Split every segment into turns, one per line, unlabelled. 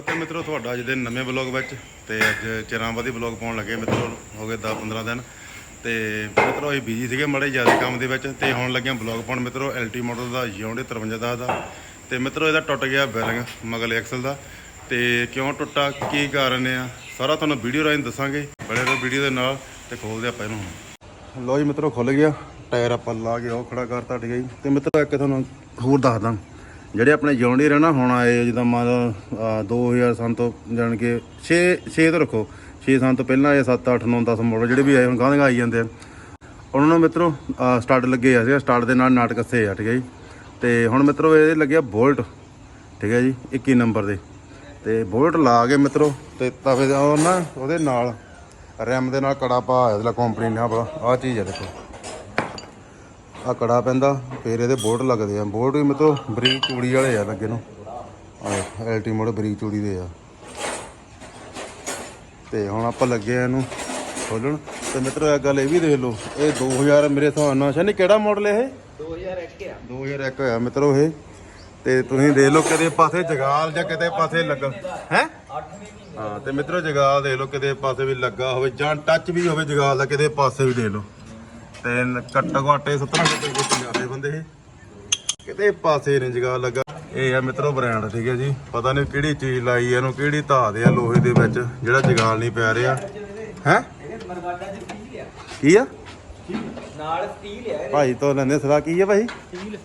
ਸਵਾਗਤ ਹੈ ਮਿੱਤਰੋ ਤੁਹਾਡਾ ਅੱਜ ਦੇ ਨਵੇਂ ਵਲੌਗ ਵਿੱਚ ਤੇ ਅੱਜ ਚਿਰਾਂ ਬਾਅਦ ਹੀ ਪਾਉਣ ਲੱਗੇ ਮਿੱਤਰੋ, ਹੋ ਗਏ 10 15 ਦਿਨ। ਤੇ ਮਿੱਤਰੋ, ਅਸੀਂ ਬਿਜ਼ੀ ਸੀਗੇ ਮੜੇ ਜ਼ਿਆਦਾ ਕੰਮ ਦੇ ਵਿੱਚ ਤੇ ਹੁਣ ਲੱਗਿਆ ਵਲੌਗ ਪਾਉਣ। ਮਿੱਤਰੋ ਐਲਟੀ ਮਾਡਲ ਦਾ Hyundai 53 ਦਾ। ਤੇ ਮਿੱਤਰੋ, ਇਹਦਾ ਟੁੱਟ ਗਿਆ ਬੈਰਿੰਗ ਮਗਲ ਐਕਸਲ ਦਾ। ਤੇ ਕਿਉਂ ਟੁੱਟਾ, ਕੀ ਕਾਰਨ ਆ? ਸਾਰਾ ਤੁਹਾਨੂੰ ਵੀਡੀਓ ਰਾਹੀਂ ਦੱਸਾਂਗੇ, ਬੜੇ ਰਹੋ ਵੀਡੀਓ ਦੇ ਨਾਲ ਤੇ ਖੋਲਦੇ ਆਪਾਂ ਇਹਨੂੰ ਲੋ ਜੀ ਮਿੱਤਰੋ ਖੁੱਲ ਗਿਆ। ਟਾਇਰ ਆਪਾਂ ਲਾ ਕੇ ਉਹ ਖੜਾ ਕਰਤਾ ਠੀਕ ਹੈ ਜੀ। ਤੇ ਮਿੱਤਰੋ, ਇੱਕ ਤੁਹਾਨੂੰ ਹੋਰ ਦੱਸਦਾ। ਜਿਹੜੇ ਆਪਣੇ ਜੌਂਡੀਅਰ ਨਾ ਹੁਣ ਆਏ ਜਿੱਦਾਂ ਮੰਨ ਲਓ ਆਹ 2000 ਸੰਨ ਤੋਂ ਜਾਣ ਕੇ 6 6 ਤੋਂ ਰੱਖੋ। 6 ਸੰਨ ਤੋਂ ਪਹਿਲਾਂ ਇਹ 7 8 9 10 ਮਾਡਲ ਜਿਹੜੇ ਵੀ ਆਏ, ਹੁਣ ਗਾਂ ਆਈ ਜਾਂਦੇ ਆ। ਉਹਨਾਂ ਨੂੰ ਮਿੱਤਰੋ ਸਟਾਰਟ ਲੱਗੇ ਆ ਸੀ ਸਟਾਰਟ ਦੇ ਨਾਲ ਨਾਟ ਕੱਸੇ ਆ, ਠੀਕ ਹੈ ਜੀ। ਤੇ ਹੁਣ ਮਿੱਤਰੋ ਇਹਦੇ ਲੱਗਿਆ ਬੋਲਟ, ਠੀਕ ਹੈ ਜੀ 21 ਨੰਬਰ ਦੇ। ਤੇ ਬੋਲਟ ਲਾ ਕੇ ਮਿੱਤਰੋ, ਤੇ ਤਵੇ ਦਾ ਉਹ ਨਾ, ਉਹਦੇ ਨਾਲ ਰੈਮ ਦੇ ਨਾਲ ਕੜਾ ਪਾ ਆਇਆ ਇਹਦਾ ਕੰਪਨੀ ਨੇ ਆ ਆਹ ਚੀਜ਼ ਆ ਦੇਖੋ। ਆ ਕੜਾ ਪੈਂਦਾ, ਫੇਰ ਇਹਦੇ ਬੋਰਡ ਲੱਗਦੇ ਆ। ਬੋਰਡ ਵੀ ਮਤਲਬ ਬਰੀਕ ਚੂੜੀ ਵਾਲੇ ਆ ਲੱਗੇ ਨੂੰ। ਐਲਟੀ ਮੋਡ ਬਰੀਕ ਚੂੜੀ ਦੇ ਆ। ਤੇ ਹੁਣ ਆਪਾਂ ਲੱਗੇ ਆ ਇਹਨੂੰ ਖੋਲਣ। ਤੇ ਮਿੱਤਰੋ ਇੱਕ ਗੱਲ ਇਹ ਵੀ ਦੇਖ ਲਓ, ਇਹ 2000 ਮੇਰੇ ਹਿਸਾਬ ਨਾਲ ਸ਼ਾਨੀ ਕਿਹੜਾ ਮਾਡਲ ਇਹ?
2001 ਆ
2001 ਹੋਇਆ। ਮਿੱਤਰੋ, ਇਹ। ਤੇ ਤੁਸੀਂ ਦੇਖ ਲਓ ਕਿਤੇ ਪਾਸੇ ਜਗਾਲ ਜਾਂ ਕਿਤੇ ਪਾਸੇ ਲੱਗਾ। ਹੈ? ਹਾਂ, ਤੇ ਮਿੱਤਰੋ, ਜਗਾਲ ਦੇਖ ਲਓ ਕਿਤੇ ਪਾਸੇ ਵੀ ਲੱਗਾ ਹੋਵੇ ਜਾਂ ਟੱਚ ਵੀ ਹੋਵੇ, ਜਗਾਲ ਦਾ ਕਿਤੇ ਪਾਸੇ ਵੀ ਦੇਖ ਲਓ। ਤੇ ਘੱਟੋ ਘਾਟੇ 70 ਰੁਪਏ ਦੇ ਪੰਜਾਬੇ ਬੰਦੇ ਇਹ ਕਿਤੇ ਪਾਸੇ ਨੇ ਜਗਾਲ ਲੱਗਾ। ਇਹ ਆ ਮਿੱਤਰੋ ਬ੍ਰਾਂਡ ਠੀਕ ਹੈ ਜੀ। ਪਤਾ ਨਹੀਂ ਕਿਹੜੀ ਚੀਜ਼ ਲਾਈ ਇਹਨੂੰ ਕਿਹੜੀ ਧਾ ਦੇ ਆ ਲੋਹੇ ਦੇ ਵਿੱਚ ਜਿਹੜਾ ਜਗਾਲ ਨਹੀਂ ਪੈ ਰਿਹਾ। ਹੈ? ਕੀ ਆ?
ਨਾਲ ਸਟੀਲ ਆ
ਭਾਈ ਤੋਂ ਲੈਂਦੇ ਸਲਾਹ ਕੀ ਆ ਭਾਈ?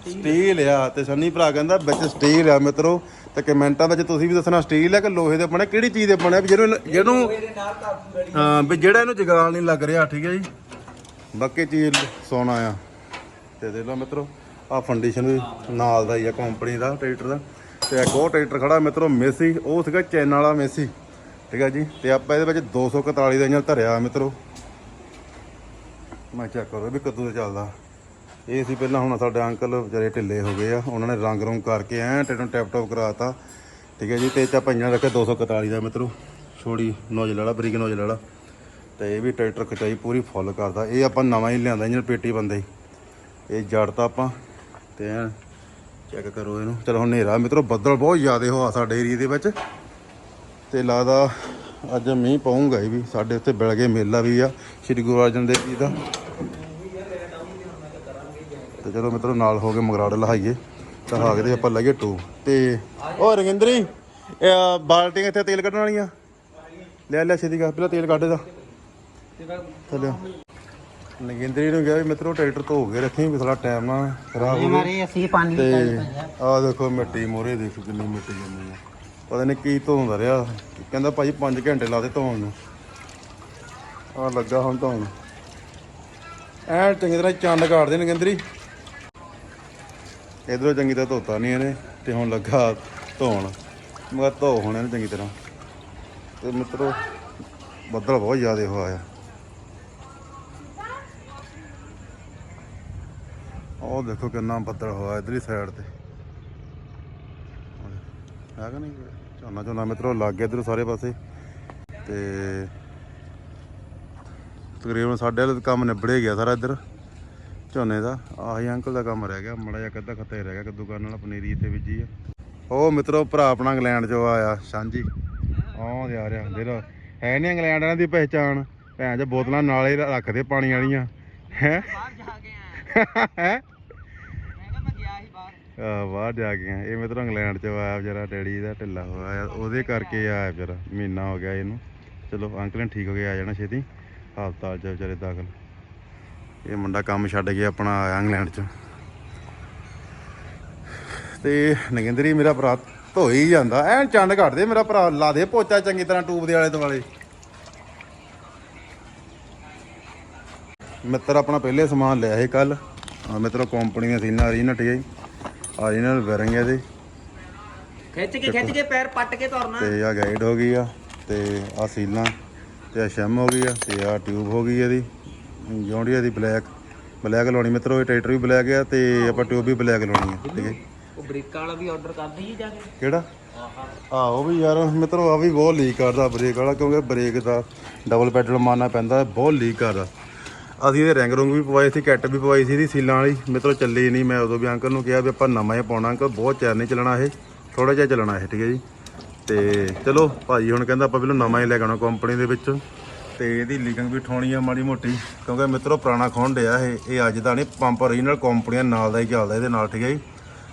ਸਟੀਲ
ਆ। ਤੇ ਸੰਨੀ ਭਰਾ ਕਹਿੰਦਾ ਵਿੱਚ ਸਟੀਲ ਆ ਮਿੱਤਰੋ। ਤੇ ਕਮੈਂਟਾਂ ਵਿੱਚ ਤੁਸੀਂ ਵੀ ਦੱਸਣਾ ਸਟੀਲ ਆ ਕਿ ਲੋਹੇ ਦੇ ਬਣੇ ਕਿਹੜੀ ਚੀਜ਼ ਦੇ ਬਣੇ ਵੀ ਜਿਹਨੂੰ ਜਿਹਨੂੰ ਹਾਂ ਵੀ ਜਿਹੜਾ ਇਹਨੂੰ ਜਗਾਲ ਨਹੀਂ ਲੱਗ ਰਿਹਾ ਠੀਕ ਹੈ ਜੀ। ਬਾਕੀ ਚੀਜ਼ ਸੋਨਾ ਆ ਤੇ ਦੇਖ ਲਓ ਮਿੱਤਰੋ ਆ ਫੰਡੀਸ਼ਨ ਵੀ ਨਾਲ ਦਾ ਹੀ ਆ ਕੰਪਨੀ ਦਾ, ਟਰੈਕਟਰ ਦਾ। ਤੇ ਇੱਕ ਉਹ ਟਰੈਕਟਰ ਖੜਾ ਮਿੱਤਰੋ, ਮੇਸੀ, ਉਹ ਸੀਗਾ ਚੈਨ ਵਾਲਾ ਮੇਸੀ। ਠੀਕ ਹੈ ਜੀ? ਤੇ ਆਪਾਂ ਇਹਦੇ ਵਿੱਚ 241 ਦਾ ਇੰਜਨ ਧਰਿਆ ਮਿੱਤਰੋ। ਮੈਂ ਚੈੱਕ ਕਰੋ ਵੀ ਕਦੋਂ ਦਾ ਚੱਲਦਾ। ਇਹ ਸੀ ਪਹਿਲਾਂ ਹੁਣ ਸਾਡੇ ਅੰਕਲ ਵਿਚਾਰੇ ਢਿੱਲੇ ਹੋ ਗਏ ਆ। ਉਹਨਾਂ ਨੇ ਰੰਗ ਰੰਗ ਕਰਕੇ ਐ ਟੈਟਨ ਟੈਪ ਟੌਪ ਕਰਾਤਾ। ਠੀਕ ਹੈ ਜੀ? ਤੇ ਇਹ 'ਚ ਆਪਾਂ ਇੰਜਨ ਰੱਖਿਆ 241 ਦਾ ਮਿੱਤਰੋ। ਛੋੜੀ ਨੋਜ਼ਲ ਵਾਲਾ, ਬਰੀਕ ਨੋਜ਼ਲ ਵਾਲਾ। ਤੇ ਇਹ ਵੀ ਟਰੈਕਟਰ ਖਚਾਈ ਪੂਰੀ ਫੁੱਲ ਕਰਦਾ। ਇਹ ਆਪਾਂ ਨਵਾਂ ਹੀ ਲਿਆਂਦਾ ਇੰਜਨ ਪੇਟੀ ਬੰਦੇ ਇਹ ਜੜਤਾ ਆਪਾਂ, ਤੇ ਚੈੱਕ ਕਰੋ ਇਹਨੂੰ। ਚਲੋ ਹੁਣ ਹਨੇਰਾ, ਮਿੱਤਰੋ, ਬੱਦਲ ਬਹੁਤ ਜ਼ਿਆਦੇ ਹੋਆ ਸਾਡੇ ਏਰੀਏ ਦੇ ਵਿੱਚ। ਤੇ ਲੱਗਦਾ ਅੱਜ ਮੀਂਹ ਪਊਗਾ ਹੀ ਵੀ, ਸਾਡੇ ਉੱਥੇ ਬਿਲਗੇ ਮੇਲਾ ਵੀ ਆ, ਸ਼੍ਰੀ ਗੁਰੂ ਅਰਜਨ ਦੇਵ ਜੀ ਦਾ। ਤੇ ਚਲੋ ਮਿੱਤਰੋ, ਨਾਲ ਹੋ ਕੇ ਮਗਰਾੜ ਲਹਾਈਏ, ਤਾਂ ਹਾਗੇ ਤੇ ਆਪਾਂ ਲਾਈਏ ਟੂ ਤੇ ਉਹ ਰਗਿੰਦਰੀ ਬਾਲਟੀਆਂ ਇੱਥੇ ਤੇਲ ਕੱਢਣ ਵਾਲੀਆਂ? ਲੈ ਲੈ, ਛੇਤੀ ਕਰ, ਪਹਿਲਾਂ ਤੇਲ ਕੱਢ ਦਾ ਥੱਲੇ। ਨਗਿੰਦਰੀ ਨੂੰ ਕਿਹਾ ਵੀ ਮਿੱਤਰੋ ਟਰੈਕਟਰ ਧੋ ਕੇ ਰੱਖੀ ਵੀ ਥੋੜਾ ਟਾਈਮ ਨਾ ਖਰਾਬ ਹੋ
ਮਾਰੇ ਅਸੀਂ ਪਾਣੀ
ਤੇ ਆਹ ਦੇਖੋ ਮਿੱਟੀ ਮੋਰੇ ਦੇਖੋ ਕਿੰਨੀ ਮਿੱਟੀ ਜੰਮੀ ਆ। ਪਤਾ ਨਹੀਂ ਕੀ ਧੋਂਦਾ ਰਿਹਾ। ਕਹਿੰਦਾ ਭਾਈ 5 ਘੰਟੇ ਲਾਦੇ ਧੋਣ ਨੂੰ। ਆ ਲੱਗਾ ਹੁਣ ਧੋਣ। ਐ ਚੰਗੀ ਤਰ੍ਹਾਂ ਚੰਨ ਕਾੜਦੇ ਨੇ ਗੰਦਰੀ ਇਧਰੋਂ ਚੰਗੀ ਤਰ੍ਹਾਂ ਧੋਤਾ ਨਹੀਂ ਇਹਨੇ ਤੇ ਹੁਣ ਲੱਗਾ ਧੋਣ। ਮਗਾ ਧੋ ਹੁਣ ਇਹਨੂੰ ਚੰਗੀ ਤਰ੍ਹਾਂ। ਤੇ ਮਿੱਤਰੋ ਬੱਦਲ ਬਹੁਤ ਜ਼ਿਆਦਾ ਹੋਇਆ ਆ। ਉਹ ਦੇਖੋ ਕਿੰਨਾ ਬੱਦਲ ਹੋਇਆ ਇਧਰਲੀ ਸਾਈਡ ਤੇ। ਹੈਗਾ ਨਹੀਂ? ਝੋਨਾ ਝੋਨਾ ਮਿੱਤਰੋ ਲੱਗ ਗਿਆ ਇਧਰ ਸਾਰੇ ਪਾਸੇ। ਤੇ ਤਕਰੀਬਨ ਸਾਡੇ ਵਾਲੇ ਕੰਮ ਨਿਬੜੇ ਗਿਆ ਸਾਰਾ ਇੱਧਰ। ਝੋਨੇ ਦਾ ਆਹੀ ਅੰਕਲ ਦਾ ਕੰਮ ਰਹਿ ਗਿਆ। ਮੜਾ ਜਿਹਾ ਕੱਦਾ ਖੱਤੇ ਰਹਿ ਗਿਆ ਕੱਦੂ ਕਰਨ ਵਾਲਾ ਪਨੀਰੀ ਇੱਥੇ ਬੀਜੀ ਆ। ਉਹ ਮਿੱਤਰੋ ਭਰਾ ਆਪਣਾ ਇੰਗਲੈਂਡ ਚੋਂ ਆਇਆ ਸਾਂਝੀ। ਆਹ ਦੇ ਆ ਰਿਹਾ ਦੇਖ ਲਓ ਹੈ ਨਹੀਂ ਇੰਗਲੈਂਡ ਇਹਨਾਂ ਦੀ ਪਹਿਚਾਣ। ਭੈਣ ਚ ਬੋਤਲਾਂ ਨਾਲ ਹੀ ਰੱਖਦੇ ਪਾਣੀ ਵਾਲੀਆਂ। ਹੈ?
ਬਾਹਰ ਜਾ ਕੇ ਆਇਆ।
ਹੈ?
ਬਾਹਰ
ਬਾਹਰ ਜਾ ਕੇ ਆਇਆ। ਇਹ ਮਿੱਤਰੋ ਇੰਗਲੈਂਡ ਚ ਆਇਆ ਵਿਚਾਰਾ, ਡੈਡੀ ਦਾ ਢਿੱਲਾ ਹੋਇਆ ਉਹਦੇ ਕਰਕੇ ਆਇਆ ਵਿਚਾਰਾ, ਮਹੀਨਾ ਹੋ ਗਿਆ ਇਹਨੂੰ। ਚਲੋ, ਅੰਕਲ ਨੇ ਠੀਕ ਹੋ ਗਿਆ ਆ ਜਾਣਾ ਛੇਤੀ। ਹਸਪਤਾਲ ਚ ਵਿਚਾਰੇ ਦਾਖਲ। ਇਹ ਮੁੰਡਾ ਕੰਮ ਛੱਡ ਕੇ ਆਪਣਾ ਆਇਆ ਇੰਗਲੈਂਡ ਚ। ਤੇ ਨਗਿੰਦਰੀ, ਮੇਰਾ ਭਰਾ ਧੋ ਹੀ ਜਾਂਦਾ। ਐ ਚੰਡ ਘੱਟ ਦੇ ਮੇਰਾ ਭਰਾ ਲਾ ਦੇ ਪੋਚਾ ਚੰਗੀ ਤਰ੍ਹਾਂ ਟੂਬ ਦੇ ਆਲੇ ਦੁਆਲੇ। ਮਿੱਤਰ ਆਪਣਾ ਪਹਿਲੇ ਸਮਾਨ ਲਿਆ ਸੀ ਕੱਲ ਆ ਮਿੱਤਰੋ ਕੰਪਨੀ ਦੀਆਂ ਸੀਨਾਂ ਰੀ ਨਟੀਆਂ ਆ ਇਹਨਾਂ ਨੂੰ ਬੈਰਿੰਗ ਇਹਦੇ।
ਖਿੱਚ ਕੇ ਖਿੱਚ ਕੇ ਪੈਰ ਪੱਟ ਕੇ ਤੁਰਨਾ।
ਤੇ ਆ ਗਾਈਡ ਹੋ ਗਈ ਆ ਤੇ ਆ ਸੀਲਾਂ ਤੇ ਆ ਸ਼ੈਮ ਹੋ ਗਈ ਆ ਤੇ ਆ ਟਿਊਬ ਹੋ ਗਈ ਇਹਦੀ। ਜੌਂਡੀਆ ਦੀ ਬਲੈਕ ਬਲੈਕ ਲਾਉਣੀ ਮਿੱਤਰੋ ਇਹ ਟਰੈਕਟਰ ਵੀ ਬਲੈਕ ਆ ਤੇ ਆਪਾਂ ਟਿਊਬ ਵੀ ਬਲੈਕ ਲਾਉਣੀ ਆ ਠੀਕ ਹੈ।
ਉਹ ਬ੍ਰੇਕਾਂ ਵਾਲਾ ਵੀ ਆਰਡਰ ਕਰ ਦਈਏ ਜਾ ਕੇ।
ਕਿਹੜਾ? ਆ ਉਹ ਵੀ ਯਾਰ ਮਿੱਤਰੋ ਆ ਵੀ ਬਹੁਤ ਲੀਕ ਕਰਦਾ ਬ੍ਰੇਕ ਵਾਲਾ ਕਿਉਂਕਿ ਬ੍ਰੇਕ ਦਾ ਡਬਲ ਪੈਡਲ ਮਾਰਨਾ ਪੈਂਦਾ ਬਹੁਤ ਲੀਕ ਕਰਦਾ। ਅਸੀਂ ਇਹਦੇ ਰਿੰਗ ਰੁੰਗ ਵੀ ਪਵਾਏ ਸੀ, ਕੈਟ ਵੀ ਪਵਾਈ ਸੀ ਇਹਦੀ ਸੀਲਾਂ ਵਾਲੀ। ਮਿੱਤਰੋ ਚੱਲੀ ਨਹੀਂ ਮੈਂ ਉਦੋਂ ਵੀ ਅੰਕਲ ਨੂੰ ਕਿਹਾ ਵੀ ਆਪਾਂ ਨਵਾਂ ਹੀ ਪਾਉਣਾ ਅੰਕਲ, ਬਹੁਤ ਚਿਰ ਨਹੀਂ ਚੱਲਣਾ ਇਹ। ਥੋੜਾ ਜਿਹਾ ਚੱਲਣਾ ਇਹ, ਠੀਕ ਹੈ ਜੀ। ਤੇ ਚਲੋ, ਭਾਜੀ ਹੁਣ ਕਹਿੰਦਾ ਆਪਾਂ ਪਹਿਲਾਂ ਨਵਾਂ ਹੀ ਲੈ ਕੇ ਆਉਣਾ ਕੰਪਨੀ ਦੇ ਵਿੱਚ। ਤੇ ਇਹਦੀ ਲੀਕਿੰਗ ਵੀ ਠਾਉਣੀ ਆ ਮਾੜੀ ਮੋਟੀ, ਕਿਉਂਕਿ ਮਿੱਤਰੋ ਪੁਰਾਣਾ ਖੋਣ ਡਿਆ ਇਹ ਇਹ ਅੱਜ ਦਾ ਨਹੀਂ ਪੰਪ ਓਰੀਜਨਲ ਕੰਪਨੀਆਂ ਨਾਲ ਦਾ ਹੀ ਚੱਲਦਾ ਇਹਦੇ ਨਾਲ, ਠੀਕ ਹੈ ਜੀ।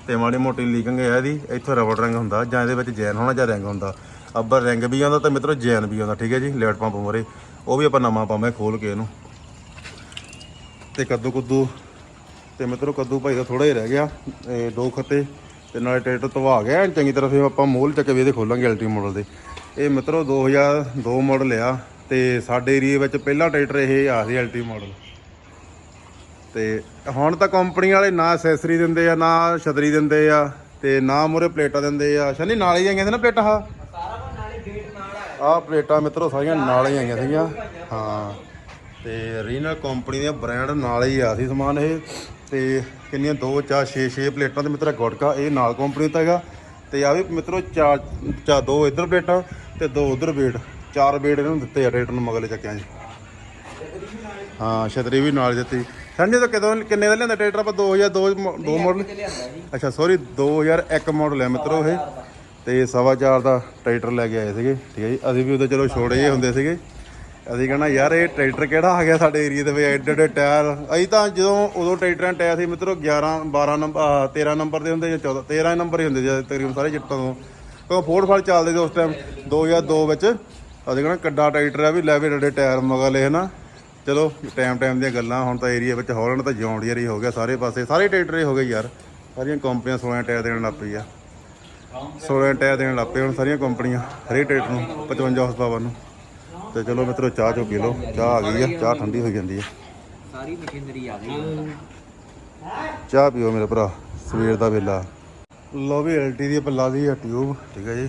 ਤੇ ਮਾੜੀ ਮੋਟੀ ਲੀਕਿੰਗ ਹੈ ਇਹਦੀ, ਇੱਥੋਂ ਰਬੜ ਰੰਗ ਹੁੰਦਾ, ਜਾਂ ਇਹਦੇ ਵਿੱਚ ਜੈਨ ਹੋਣਾ ਜਾਂ ਰੰਗ ਹੁੰਦਾ। ਅੱਬਰ ਰੰਗ ਵੀ ਆਉਂਦਾ ਤੇ ਮਿੱਤਰੋ ਜੈਨ ਵੀ ਆਉਂਦਾ, ਠੀਕ ਹੈ ਜੀ ਲੈਟ ਪੰਪ ਮੋਰੇ ਉਹ ਵੀ ਆਪਾਂ ਨਵਾਂ ਪਾਵਾਂਗੇ ਖੋਲ ਕੇ ਇਹਨੂੰ। ਤੇ ਕੱਦੂ ਕੁੱਦੂ ਤੇ ਮਿੱਤਰੋ ਕੱਦੂ ਭਾਈ ਦਾ ਥੋੜਾ ਹੀ ਰਹਿ ਗਿਆ ਇਹ ਦੋ ਖੱਤੇ ਤੇ ਨਾਲੇ ਟਰੈਕਟਰ ਧਵਾ ਗਿਆ ਚੰਗੀ ਤਰ੍ਹਾਂ ਫਿਰ ਆਪਾਂ ਮੋਲ ਚੱਕ ਕੇ ਵੀ ਇਹਦੇ ਖੋਲਾਂਗੇ ਅਲਟੀ ਮਾਡਲ ਦੇ। ਇਹ ਮਿੱਤਰੋ 2002 ਮਾਡਲ ਆ ਤੇ ਸਾਡੇ ਏਰੀਏ ਵਿੱਚ ਪਹਿਲਾ ਟਰੈਕਟਰ ਇਹ ਆ ਸੀ ਅਲਟੀ ਮਾਡਲ ਤੇ ਹੁਣ ਤਾਂ ਕੰਪਨੀ ਵਾਲੇ ਨਾ ਐਕਸੈਸਰੀ ਦਿੰਦੇ ਆ ਨਾ ਛਤਰੀ ਦਿੰਦੇ ਆ ਤੇ ਨਾ ਮੂਰੇ ਪਲੇਟਾਂ ਦਿੰਦੇ ਆ। ਸ਼ਨੀ ਨਾਲ ਹੀ ਆਈਆਂ ਸੀ ਨਾ ਪਲੇਟਾਂ ਆਹ?
ਸਾਰਾ ਨਾਲੇ ਗੇਟ ਨਾਲ ਆ
ਆਹ ਪਲੇਟਾਂ ਮਿੱਤਰੋ ਸਾਰੀਆਂ ਨਾਲ ਹੀ ਆਈਆਂ ਸੀਗੀਆਂ। ਹਾਂ। ਤੇ ਰੀਨਲ ਕੰਪਨੀ ਦੇ ਬ੍ਰਾਂਡ ਨਾਲ ਹੀ ਆ ਸੀ ਸਮਾਨ ਇਹ। ਤੇ ਕਿੰਨੀਆਂ 2 4 6 6 ਪਲੇਟਾਂ ਤੇ ਮਿੱਤਰਾ ਗੁੜਕਾ ਇਹ ਨਾਲ ਕੰਪਨੀ ਦਾ ਹੈਗਾ। ਤੇ ਆ ਵੀ ਮਿੱਤਰੋ ਚਾਰ ਚਾ ਦੋ ਇੱਧਰ ਪਲੇਟਾਂ ਤੇ ਦੋ ਉਧਰ ਵੇਟ ਚਾਰ ਵੇਟ ਇਹਨੂੰ ਦਿੱਤੇ ਆ ਰੇਟ ਨੂੰ ਮਗਲੇ ਚੱਕਿਆਂ 'ਚ। ਹਾਂ ਛਤਰੀ ਵੀ ਨਾਲ ਦਿੱਤੀ। ਸੰਜੇ ਤਾਂ ਕਦੋਂ ਕਿੰਨੇ ਦਾ ਲਿਆਂਦਾ ਟਰੈਕਟਰ ਆਪਾਂ? 2002 ਮ- ਦੋ ਮਾਡਲ
ਜੀ।
ਅੱਛਾ ਸੌਰੀ 2001 ਮਾਡਲ ਹੈ ਮਿੱਤਰੋ ਇਹ। ਤੇ ਸਵਾ ਚਾਰ ਦਾ ਟਰੈਕਟਰ ਲੈ ਕੇ ਆਏ ਸੀਗੇ। ਠੀਕ ਹੈ ਜੀ ਅਸੀਂ ਵੀ ਉਦੋਂ ਚਲੋ ਛੋੜੇ ਜਿਹੇ ਹੁੰਦੇ ਸੀਗੇ। ਅਸੀਂ ਕਹਣਾ ਯਾਰ ਇਹ ਟਰੈਕਟਰ ਕਿਹੜਾ ਆ ਗਿਆ ਸਾਡੇ ਏਰੀਆ ਦੇ ਵਿੱਚ ਐਡੇ ਐਡੇ ਟਾਇਰ। ਅਸੀਂ ਤਾਂ ਜਦੋਂ ਉਦੋਂ ਟਰੈਕਟਰਾਂ ਟਾਇਰ ਸੀ ਮਿੱਤਰੋ 11 12 ਨੰਬਰ ਆਹ, 13 ਨੰਬਰ ਦੇ ਹੁੰਦੇ ਜਾਂ 14 13 ਨੰਬਰ ਹੀ ਹੁੰਦੇ ਸੀ ਤਕਰੀਬਨ ਸਾਰੇ ਜੱਟਾਂ ਤੋਂ। ਕਿਉਂਕਿ ਫੋਰਡ ਫਾਲ ਚੱਲਦੇ ਸੀ ਉਸ ਟਾਈਮ 2002 ਵਿੱਚ। ਅਸੀਂ ਕਹਣਾ ਕੱਡਾ ਟਰੈਕਟਰ ਆ ਵੀ ਲੈ ਵੀ ਐਡੇ ਟਾਇਰ ਮਗਲੇ ਹਨਾ। ਚਲੋ ਟਾਈਮ ਟਾਈਮ ਦੀਆਂ ਗੱਲਾਂ ਹੁਣ ਤਾਂ ਏਰੀਆ ਵਿੱਚ ਹੌਲੈਂਡ ਤਾਂ ਜੌਨ ਡੀਅਰ ਹੀ ਹੋ ਗਿਆ ਸਾਰੇ ਪਾਸੇ। ਸਾਰੇ ਟਰੈਕਟਰ ਹੀ ਹੋ ਗਏ ਯਾਰ ਸਾਰੀਆਂ ਕੰਪਨੀਆਂ 16 ਟਾਇਰ ਦੇਣ ਲੱਗ ਪਈ ਆ 16 ਟਾਇਰ ਦੇਣ ਲੱਗ ਪਏ ਹੁਣ ਸਾਰੀਆਂ ਕੰਪਨੀਆਂ ਹਰੇ ਟਰੈਕਟਰ ਨੂੰ 55 ਹਾਰਸ ਪਾਵਰ ਨੂੰ। ਤੇ ਚਲੋ ਮਿੱਤਰੋ ਚਾਹ ਚੋ ਪੀ ਲਓ। ਚਾਹ ਆ ਗਈ ਆ ਚਾਹ ਠੰਡੀ ਹੋਈ ਜਾਂਦੀ ਆ।
ਸਾਰੀ ਮਸ਼ੀਨਰੀ ਆ ਗਈ
ਚਾਹ ਪੀਓ ਮੇਰੇ ਭਰਾ ਸਵੇਰ ਦਾ ਵੇਲਾ। ਲੋ ਵੀ ਐਲਟੀ ਦੀ ਪੱਲਾ ਦੀ ਆ ਟਿਊਬ ਠੀਕ ਹੈ ਜੀ।